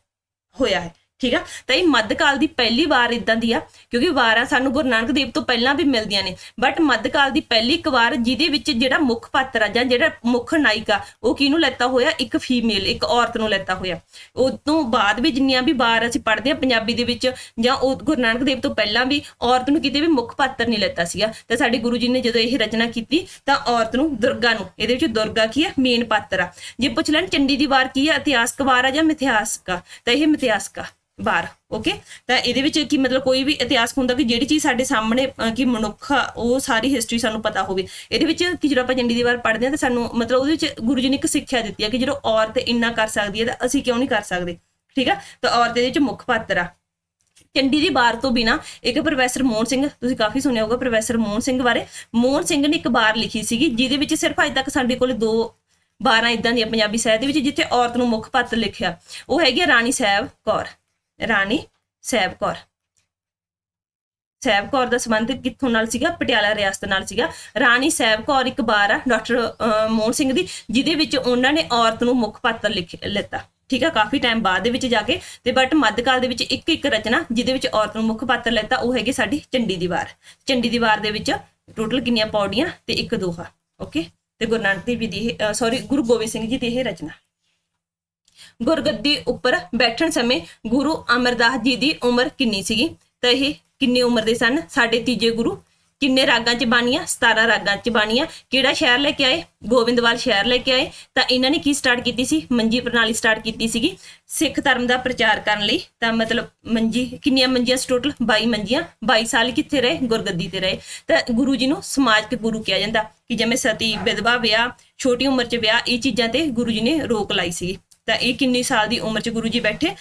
ਹੋਇਆ ਹੈ। ਠੀਕ ਆ? ਤਾਂ ਇਹ ਮੱਧਕਾਲ ਦੀ ਪਹਿਲੀ ਵਾਰ ਇਦਾਂ ਦੀ ਆ, ਕਿਉਂਕਿ ਵਾਰਾਂ ਸਾਨੂੰ ਗੁਰੂ ਨਾਨਕ ਦੇਵ ਤੋਂ ਪਹਿਲਾਂ ਵੀ ਮਿਲਦੀਆਂ ਨੇ। ਬਟ ਮੱਧਕਾਲ ਦੀ ਪਹਿਲੀ ਇੱਕ ਵਾਰ ਜਿਹਦੇ ਵਿੱਚ ਜਿਹੜਾ ਮੁੱਖ ਪਾਤਰ ਆ ਜਾਂ ਜਿਹੜਾ ਮੁੱਖ ਨਾਇਕਾ ਉਹ ਕਿਹਨੂੰ ਲੈਤਾ ਹੋਇਆ? ਇੱਕ ਫੀਮੇਲ ਇੱਕ ਔਰਤ ਨੂੰ ਲੈਤਾ ਹੋਇਆ। ਉਸ ਤੋਂ ਬਾਅਦ ਵੀ ਜਿੰਨੀਆਂ ਵੀ ਵਾਰ ਅਸੀਂ ਪੜ੍ਹਦੇ ਆ ਪੰਜਾਬੀ ਦੇ ਵਿੱਚ, ਜਾਂ ਉਹ ਗੁਰੂ ਨਾਨਕ ਦੇਵ ਤੋਂ ਪਹਿਲਾਂ ਵੀ ਔਰਤ ਨੂੰ ਕਿਤੇ ਵੀ ਮੁੱਖ ਪਾਤਰ ਨਹੀਂ ਲੈਤਾ ਸੀਗਾ। ਤਾਂ ਸਾਡੇ ਗੁਰੂ ਜੀ ਨੇ ਜਦੋਂ ਇਹ ਰਚਨਾ ਕੀਤੀ, ਤਾਂ ਔਰਤ ਨੂੰ ਦੁਰਗਾ ਨੂੰ, ਇਹਦੇ ਵਿੱਚ ਦੁਰਗਾ ਕੀ ਆ? ਮੇਨ ਪਾਤਰ ਆ। ਜੇ ਪੁੱਛ ਲੈਣ, ਚੰਡੀ ਦੀ ਵਾਰ ਕੀ ਆ? ਇਤਿਹਾਸਕ ਵਾਰ ਆ ਜਾਂ ਮਿਥਿਹਾਸਕ ਆ? ਤਾਂ ਇਹ ਮਿਥਿਹਾਸਕ ਆ। ਬਾਰ ਓਕੇ ਤਾਂ ਇਹਦੇ ਵਿੱਚ ਕੀ ਮਤਲਬ ਕੋਈ ਵੀ ਇਤਿਹਾਸ ਹੁੰਦਾ ਕਿ ਜਿਹੜੀ ਚੀਜ਼ ਸਾਡੇ ਸਾਹਮਣੇ ਕਿ ਮਨੁੱਖ ਆ, ਉਹ ਸਾਰੀ ਹਿਸਟਰੀ ਸਾਨੂੰ ਪਤਾ ਹੋਵੇ। ਇਹਦੇ ਵਿੱਚ ਕਿ ਜਦੋਂ ਆਪਾਂ ਚੰਡੀ ਦੀ ਵਾਰ ਪੜ੍ਹਦੇ ਹਾਂ ਤਾਂ ਸਾਨੂੰ ਮਤਲਬ ਉਹਦੇ ਵਿੱਚ ਗੁਰੂ ਜੀ ਨੇ ਇੱਕ ਸਿੱਖਿਆ ਦਿੱਤੀ ਹੈ ਕਿ ਜਦੋਂ ਔਰਤ ਇੰਨਾ ਕਰ ਸਕਦੀ ਹੈ ਤਾਂ ਅਸੀਂ ਕਿਉਂ ਨਹੀਂ ਕਰ ਸਕਦੇ ਠੀਕ ਆ? ਤਾਂ ਔਰਤ ਇਹਦੇ ਵਿੱਚ ਮੁੱਖ ਪਾਤਰ ਆ। ਚੰਡੀ ਦੀ ਵਾਰ ਤੋਂ ਬਿਨਾ ਇੱਕ ਪ੍ਰੋਫੈਸਰ ਮੋਹਨ ਸਿੰਘ ਤੁਸੀਂ ਕਾਫੀ ਸੁਣਿਆ ਹੋਊਗਾ ਪ੍ਰੋਫੈਸਰ ਮੋਹਨ ਸਿੰਘ ਬਾਰੇ। ਮੋਹਨ ਸਿੰਘ ਨੇ ਇੱਕ ਵਾਰ ਲਿਖੀ ਸੀਗੀ ਜਿਹਦੇ ਵਿੱਚ ਸਿਰਫ ਅਜੇ ਤੱਕ ਸਾਡੇ ਕੋਲ ਦੋ 12 ਇਦਾਂ ਦੀਆਂ ਪੰਜਾਬੀ ਸਾਹਿਤ ਦੇ ਵਿੱਚ ਜਿੱਥੇ ਔਰਤ ਨੂੰ ਮੁੱਖ ਪਾਤਰ ਲਿਖਿਆ। ਉਹ ਹੈਗੀ ਆ ਰਾਣੀ ਸਾਹਿਬ ਕੌਰ। ਰਾਣੀ ਸਾਹਿਬ ਕੌਰ। ਸਾਹਿਬ ਕੌਰ ਦਾ ਸੰਬੰਧ ਕਿੱਥੋਂ ਨਾਲ ਸੀਗਾ? ਪਟਿਆਲਾ ਰਿਆਸਤ ਨਾਲ ਸੀਗਾ। ਰਾਣੀ ਸਾਹਿਬ ਕੌਰ ਇੱਕ ਵਾਰ ਆ ਡਾਕਟਰ ਅਹ, ਮੋਹਨ ਸਿੰਘ ਦੀ ਜਿਹਦੇ ਵਿੱਚ ਉਹਨਾਂ ਨੇ ਔਰਤ ਨੂੰ ਮੁੱਖ ਪਾਤਰ ਲਿਖ ਲਿੱਤਾ। ਠੀਕ ਆ ਕਾਫੀ ਟਾਈਮ ਬਾਅਦ ਦੇ ਵਿੱਚ ਜਾ ਕੇ ਤੇ ਬਟ ਮੱਧਕਾਲ ਦੇ ਵਿੱਚ ਇੱਕ ਇੱਕ ਰਚਨਾ ਜਿਹਦੇ ਵਿੱਚ ਔਰਤ ਨੂੰ ਮੁੱਖ ਪਾਤਰ ਲੈਤਾ ਉਹ ਹੈਗੀ ਸਾਡੀ ਚੰਡੀ ਦੀ ਵਾਰ ਚੰਡੀ ਦੀ ਵਾਰ ਦੇ ਵਿੱਚ ਟੋਟਲ ਕਿੰਨੀਆਂ ਪੌੜੀਆਂ ਤੇ ਇੱਕ ਦੋਹਾ। ਓਕੇ ਤੇ ਗੁਰੂ ਨਾਨਕ ਦੇਵ ਜੀ ਦੀ ਇਹ ਸੌਰੀ ਗੁਰੂ ਗੋਬਿੰਦ ਸਿੰਘ ਜੀ ਦੀ ਇਹ ਰਚਨਾ। ਗੁਰਗੱਦੀ ਉੱਪਰ ਬੈਠਣ ਸਮੇਂ ਗੁਰੂ ਅਮਰਦਾਸ ਜੀ ਦੀ ਉਮਰ ਕਿੰਨੀ ਸੀਗੀ? ਤਾਂ ਇਹ ਕਿੰਨੀ ਉਮਰ ਦੇ ਸਨ? ਸਾਡੇ ਤੀਜੇ ਗੁਰੂ। ਕਿੰਨੇ ਰਾਗਾਂ 'ਚ ਬਾਣੀਆਂ? 17 ਰਾਗਾਂ 'ਚ ਬਾਣੀਆਂ। ਕਿਹੜਾ ਸ਼ਹਿਰ ਲੈ ਕੇ ਆਏ? ਗੋਬਿੰਦਵਾਲ ਸ਼ਹਿਰ ਲੈ ਕੇ ਆਏ। ਤਾਂ ਇਹਨਾਂ ਨੇ ਕੀ ਸਟਾਰਟ ਕੀਤੀ ਸੀ? ਮੰਜੀ ਪ੍ਰਣਾਲੀ ਸਟਾਰਟ ਕੀਤੀ ਸੀਗੀ। ਸਿੱਖ ਧਰਮ ਦਾ ਪ੍ਰਚਾਰ ਕਰਨ ਲਈ। ਤਾਂ ਮਤਲਬ ਮੰਜੀ, ਕਿੰਨੀਆਂ ਮੰਜੀਆਂ ਟੋਟਲ 22 ਮੰਜੀਆਂ। 22 ਸਾਲ ਕਿੱਥੇ ਰਹੇ? ਗੁਰਗੱਦੀ ਤੇ ਰਹੇ। ਤਾਂ ਗੁਰੂ ਜੀ ਨੂੰ ਸਮਾਜਿਕ ਗੁਰੂ ਕਿਹਾ ਜਾਂਦਾ। ਕਿ ਜਿਵੇਂ ਸਤੀ, ਵਿਧਵਾ ਵਿਆਹ, ਛੋਟੀ ਉਮਰ 'ਚ ਵਿਆਹ, ਇਹ ਚੀਜ਼ਾਂ ਤੇ ਗੁਰੂ ਜੀ ਨੇ ਰੋਕ ਲਾਈ ਸੀ ਤਾਂ ਇਹ ਕਿੰਨੀ ਸਾਲ ਦੀ ਉਮਰ 'ਚ ਗੁਰੂ ਜੀ ਬੈਠੇ?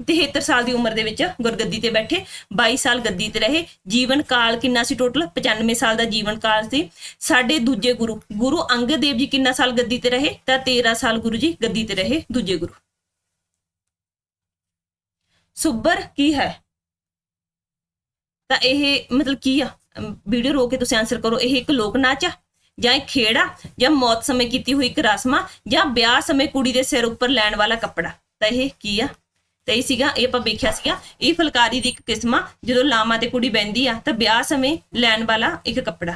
73 ਸਾਲ ਦੀ ਉਮਰ ਦੇ ਵਿੱਚ ਗੁਰਗੱਦੀ ਤੇ ਬੈਠੇ 22 ਸਾਲ ਗੱਦੀ ਤੇ ਰਹੇ। ਜੀਵਨ ਕਾਲ ਕਿੰਨਾ ਸੀ ਟੋਟਲ 95 ਸਾਲ ਦਾ ਜੀਵਨ ਕਾਲ ਸੀ। ਸਾਡੇ ਦੂਜੇ ਗੁਰੂ ਗੁਰੂ ਅੰਗਦ ਦੇਵ ਜੀ ਕਿੰਨਾ ਸਾਲ ਗੱਦੀ ਤੇ ਰਹੇ? ਤਾਂ 13 ਸਾਲ ਗੁਰੂ ਜੀ ਗੱਦੀ ਤੇ ਰਹੇ ਦੂਜੇ ਗੁਰੂ। ਸੁੱਬਰ ਕੀ ਹੈ? ਤਾਂ ਇਹ ਮਤਲਬ ਕੀ ਆ? ਵੀਡੀਓ ਰੋ ਕੇ ਤੁਸੀਂ ਆਨਸਰ ਕਰੋ। ਇਹ ਇੱਕ ਲੋਕ ਨਾਚ ਆ। ਜਾਂ ਇੱਕ ਖੇੜਾ, ਜਾਂ ਮੌਤ ਸਮੇਂ ਕੀਤੀ ਹੋਈ ਇੱਕ ਰਸਮ ਜਾਂ ਵਿਆਹ ਸਮੇਂ ਕੁੜੀ ਦੇ ਸਿਰ ਉੱਪਰ ਲੈਣ ਵਾਲਾ ਕੱਪੜਾ। ਤਾਂ ਇਹ ਕੀ ਆ? ਤੇ ਇਹ ਸੀਗਾ, ਇਹ ਆਪਾਂ ਵੇਖਿਆ ਸੀਗਾ, ਇਹ ਫੁਲਕਾਰੀ ਦੀ ਇੱਕ ਕਿਸਮ ਆ ਜਦੋਂ ਲਾਮਾ ਤੇ ਕੁੜੀ ਬੈੰਦੀ ਆ, ਤਾਂ ਵਿਆਹ ਸਮੇਂ ਲੈਣ ਵਾਲਾ ਇੱਕ ਕੱਪੜਾ।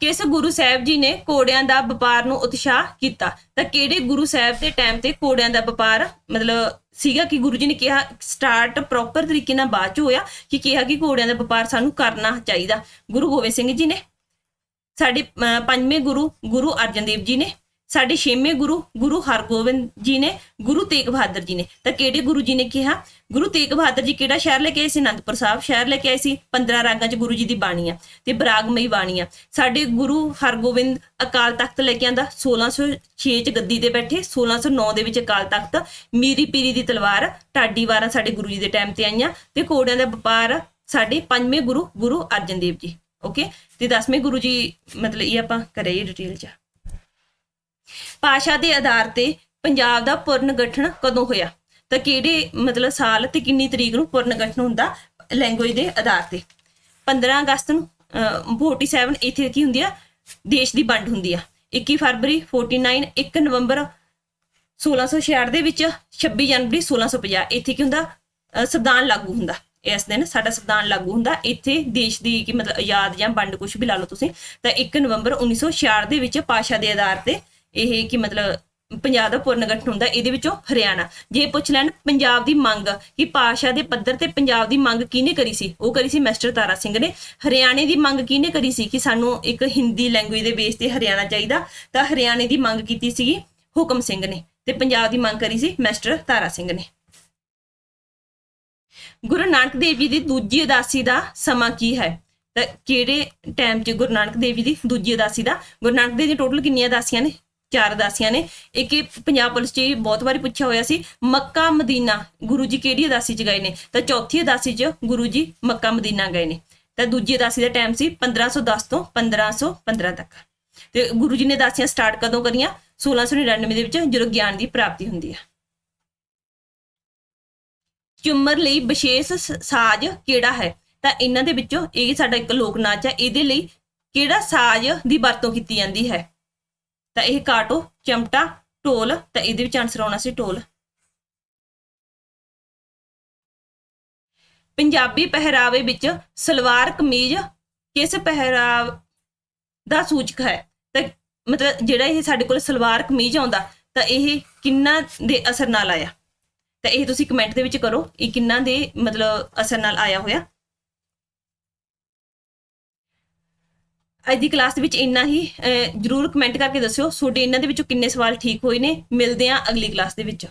ਕਿਸ ਗੁਰੂ ਸਾਹਿਬ ਜੀ ਨੇ ਕੋੜਿਆਂ ਦਾ ਵਪਾਰ ਨੂੰ ਉਤਸ਼ਾਹ ਕੀਤਾ? ਤਾਂ ਕਿਹੜੇ ਗੁਰੂ ਸਾਹਿਬ ਦੇ ਟਾਈਮ ਤੇ ਕੋੜਿਆਂ ਦਾ ਵਪਾਰ, ਮਤਲਬ ਸੀਗਾ ਕਿ ਗੁਰੂ ਜੀ ਨੇ ਕਿਹਾ ਸਟਾਰਟ ਪ੍ਰੋਪਰ ਤਰੀਕੇ ਨਾਲ ਬਾਅਦ ਚ ਹੋਇਆ ਕਿ ਕਿਹਾ ਕਿ ਕੋੜਿਆਂ ਦਾ ਵਪਾਰ ਸਾਨੂੰ ਕਰਨਾ ਚਾਹੀਦਾ। ਗੁਰੂ ਗੋਬਿੰਦ ਸਿੰਘ ਜੀ ਨੇ ਸਾਡੇ ਪੰਜਵੇਂ ਗੁਰੂ ਗੁਰੂ ਅਰਜਨ ਦੇਵ ਜੀ ਨੇ, ਸਾਡੇ ਛੇਵੇਂ ਗੁਰੂ ਗੁਰੂ ਹਰਗੋਬਿੰਦ ਜੀ ਨੇ, ਗੁਰੂ ਤੇਗ ਬਹਾਦਰ ਜੀ ਨੇ। ਤਾਂ ਕਿਹੜੇ ਗੁਰੂ ਜੀ ਨੇ ਕਿਹਾ? ਗੁਰੂ ਤੇਗ ਬਹਾਦਰ ਜੀ ਕਿਹੜਾ ਸ਼ਹਿਰ ਲੈ ਕੇ ਆਏ ਸੀ? ਅਨੰਦਪੁਰ ਸਾਹਿਬ ਸ਼ਹਿਰ ਲੈ ਕੇ ਆਏ ਸੀ। 15 ਰਾਗਾਂ 'ਚ ਗੁਰੂ ਜੀ ਦੀ ਬਾਣੀ ਆ ਤੇ ਬਰਾਗਮਈ ਬਾਣੀ ਆ। ਸਾਡੇ ਗੁਰੂ ਹਰਗੋਬਿੰਦ ਅਕਾਲ ਤਖਤ ਲੈ ਕੇ ਆਂਦਾ 1606 'ਚ ਗੱਦੀ ਤੇ ਬੈਠੇ 1609 ਦੇ ਵਿੱਚ ਅਕਾਲ ਤਖਤ, ਮੀਰੀ ਪੀਰੀ ਦੀ ਤਲਵਾਰ, ਢਾਡੀ ਵਾਰਾਂ ਸਾਡੇ ਗੁਰੂ ਜੀ ਦੇ ਟਾਈਮ ਤੇ ਆਈਆਂ ਤੇ ਘੋੜਿਆਂ ਦਾ ਵਪਾਰ ਸਾਡੇ ਪੰਜਵੇਂ ਗੁਰੂ ਗੁਰੂ ਅਰਜਨ ਦੇਵ ਜੀ। ਓਕੇ ਤੇ ਦਸਵੇਂ ਗੁਰੂ ਜੀ ਮਤਲਬ ਇਹ ਆਪਾਂ ਕਰੇ ਡਿਟੇਲ 'ਚ। ਭਾਸ਼ਾ ਦੇ ਆਧਾਰ ਤੇ ਪੰਜਾਬ ਦਾ ਪੁਰਨ ਗਠਨ ਕਦੋਂ ਹੋਇਆ? ਤਾਂ ਕਿਹੜੇ ਮਤਲਬ ਸਾਲ ਤੇ ਕਿੰਨੀ ਤਰੀਕ ਨੂੰ ਪੁਰਨ ਗਠਨ ਹੁੰਦਾ? ਲੈਂਗੁਏਜ ਦੇ ਆਧਾਰ ਤੇ। 15 ਅਗਸਤ ਨੂੰ ਅਹ, 47 ਇੱਥੇ ਕੀ ਹੁੰਦੀ ਆ? ਦੇਸ਼ ਦੀ ਵੰਡ ਹੁੰਦੀ ਆ। 21 ਫਰਵਰੀ 49 1 ਨਵੰਬਰ 1666 ਦੇ ਵਿੱਚ 26 ਜਨਵਰੀ 1650 ਇੱਥੇ ਕੀ ਹੁੰਦਾ? ਅਹ, ਸੰਵਿਧਾਨ ਲਾਗੂ ਹੁੰਦਾ। ਇਸ ਦਿਨ ਸਾਡਾ ਸੰਵਿਧਾਨ ਲਾਗੂ ਹੁੰਦਾ, ਇੱਥੇ ਦੇਸ਼ ਦੀ ਕਿ ਮਤਲਬ ਆਜ਼ਾਦ ਜਾਂ ਵੰਡ ਕੁਝ ਵੀ ਲਾ ਲਓ ਤੁਸੀਂ, ਤਾਂ 1 ਨਵੰਬਰ 1966 ਦੇ ਵਿੱਚ ਭਾਸ਼ਾ ਦੇ ਆਧਾਰ ਤੇ ਇਹ ਕਿ ਮਤਲਬ ਪੰਜਾਬ ਦਾ ਪੁਨਰ ਗਠਨ ਹੁੰਦਾ, ਇਹਦੇ ਵਿੱਚੋਂ ਹਰਿਆਣਾ। ਜੇ ਪੁੱਛ ਲੈਣ ਪੰਜਾਬ ਦੀ ਮੰਗ, ਕਿ ਭਾਸ਼ਾ ਦੇ ਪੱਧਰ ਤੇ ਪੰਜਾਬ ਦੀ ਮੰਗ ਕਿਹਨੇ ਕਰੀ ਸੀ? ਉਹ ਕਰੀ ਸੀ ਮਾਸਟਰ ਤਾਰਾ ਸਿੰਘ ਨੇ। ਹਰਿਆਣੇ ਦੀ ਮੰਗ ਕਿਹਨੇ ਕਰੀ ਸੀ? ਕਿ ਸਾਨੂੰ ਇੱਕ ਹਿੰਦੀ ਲੈਂਗੁਏਜ ਦੇ ਬੇਸ ਤੇ ਹਰਿਆਣਾ ਚਾਹੀਦਾ, ਤਾਂ ਹਰਿਆਣੇ ਦੀ ਮੰਗ ਕੀਤੀ ਸੀਗੀ ਹੁਕਮ ਸਿੰਘ ਨੇ, ਤੇ ਪੰਜਾਬ ਦੀ ਮੰਗ ਕਰੀ ਸੀ ਮਾਸਟਰ ਤਾਰਾ ਸਿੰਘ ਨੇ। ਗੁਰੂ ਨਾਨਕ ਦੇਵ ਜੀ ਦੀ ਦੂਜੀ ਉਦਾਸੀ ਦਾ ਸਮਾਂ ਕੀ ਹੈ? ਤਾਂ ਕਿਹੜੇ ਟਾਈਮ 'ਚ ਗੁਰੂ ਨਾਨਕ ਦੇਵ ਜੀ ਦੀ ਦੂਜੀ ਉਦਾਸੀ ਦਾ? ਗੁਰੂ ਨਾਨਕ ਦੇਵ ਜੀ ਟੋਟਲ ਕਿੰਨੀਆਂ ਉਦਾਸੀਆਂ ਨੇ? ਚਾਰ ਉਦਾਸੀਆਂ ਨੇ। ਇੱਕ ਇਹ ਪੰਜਾਬ ਪੁਲਿਸ 'ਚ ਬਹੁਤ ਵਾਰੀ ਪੁੱਛਿਆ ਹੋਇਆ ਸੀ, ਮੱਕਾ ਮਦੀਨਾ ਗੁਰੂ ਜੀ ਕਿਹੜੀ ਉਦਾਸੀ 'ਚ ਗਏ ਨੇ? ਤਾਂ ਚੌਥੀ ਉਦਾਸੀ 'ਚ ਗੁਰੂ ਜੀ ਮੱਕਾ ਮਦੀਨਾ ਗਏ ਨੇ। ਤਾਂ ਦੂਜੀ ਉਦਾਸੀ ਦਾ ਟਾਈਮ ਸੀ 1510 ਤੋਂ 1515 ਤੱਕ। ਤੇ ਗੁਰੂ ਜੀ ਨੇ ਉਦਾਸੀਆਂ ਸਟਾਰਟ ਕਦੋਂ ਕਰੀਆਂ? 1699 ਦੇ ਵਿੱਚ, ਜਦੋਂ ਗਿਆਨ ਦੀ ਪ੍ਰਾਪਤੀ ਹੁੰਦੀ ਹੈ ਚੁੰਮਰ ਲਈ ਵਿਸ਼ੇਸ਼ ਸਾਜ਼ ਕਿਹੜਾ ਹੈ? ਤਾਂ ਇਹਨਾਂ ਦੇ ਵਿੱਚੋਂ ਇਹ ਸਾਡਾ ਇੱਕ ਲੋਕ ਨਾਚ ਹੈ, ਇਹਦੇ ਲਈ ਕਿਹੜਾ ਸਾਜ਼ ਦੀ ਵਰਤੋਂ ਕੀਤੀ ਜਾਂਦੀ ਹੈ? ਤਾਂ ਇਹ ਕਾਟੋ, ਚਮਟਾ, ਢੋਲ, ਤਾਂ ਇਹਦੇ ਵਿੱਚ ਆਨਸਰ ਆਉਣਾ ਸੀ ਢੋਲ। ਪੰਜਾਬੀ ਪਹਿਰਾਵੇ ਵਿੱਚ ਸਲਵਾਰ ਕਮੀਜ਼ ਕਿਸ ਪਹਿਰਾਵ ਦਾ ਸੂਚਕ ਹੈ? ਤਾਂ ਮਤਲਬ ਜਿਹੜਾ ਇਹ ਸਾਡੇ ਕੋਲ ਸਲਵਾਰ ਕਮੀਜ਼ ਆਉਂਦਾ, ਤਾਂ ਇਹ ਕਿੰਨਾ ਦੇ ਅਸਰ ਨਾਲ ਆਇਆ? ਤਾਂ ਇਹ ਤੁਸੀਂ ਕਮੈਂਟ ਦੇ ਵਿੱਚ ਕਰੋ ਇਹ ਕਿੰਨਾ ਦੇ ਮਤਲਬ ਅਸਰ ਨਾਲ ਆਇਆ ਹੋਇਆ। ਅੱਜ ਦੀ ਕਲਾਸ ਦੇ ਵਿੱਚ ਇੰਨਾ ਹੀ ਅਹ, ਜਰੂਰ ਕਮੈਂਟ ਕਰਕੇ ਦੱਸਿਓ। ਤੁਹਾਡੇ ਇਹਨਾਂ ਦੇ ਵਿੱਚੋਂ ਕਿੰਨੇ ਸਵਾਲ ਠੀਕ ਹੋਏ ਨੇ। ਮਿਲਦੇ ਆਂ ਅਗਲੀ ਕਲਾਸ ਦੇ ਵਿੱਚ।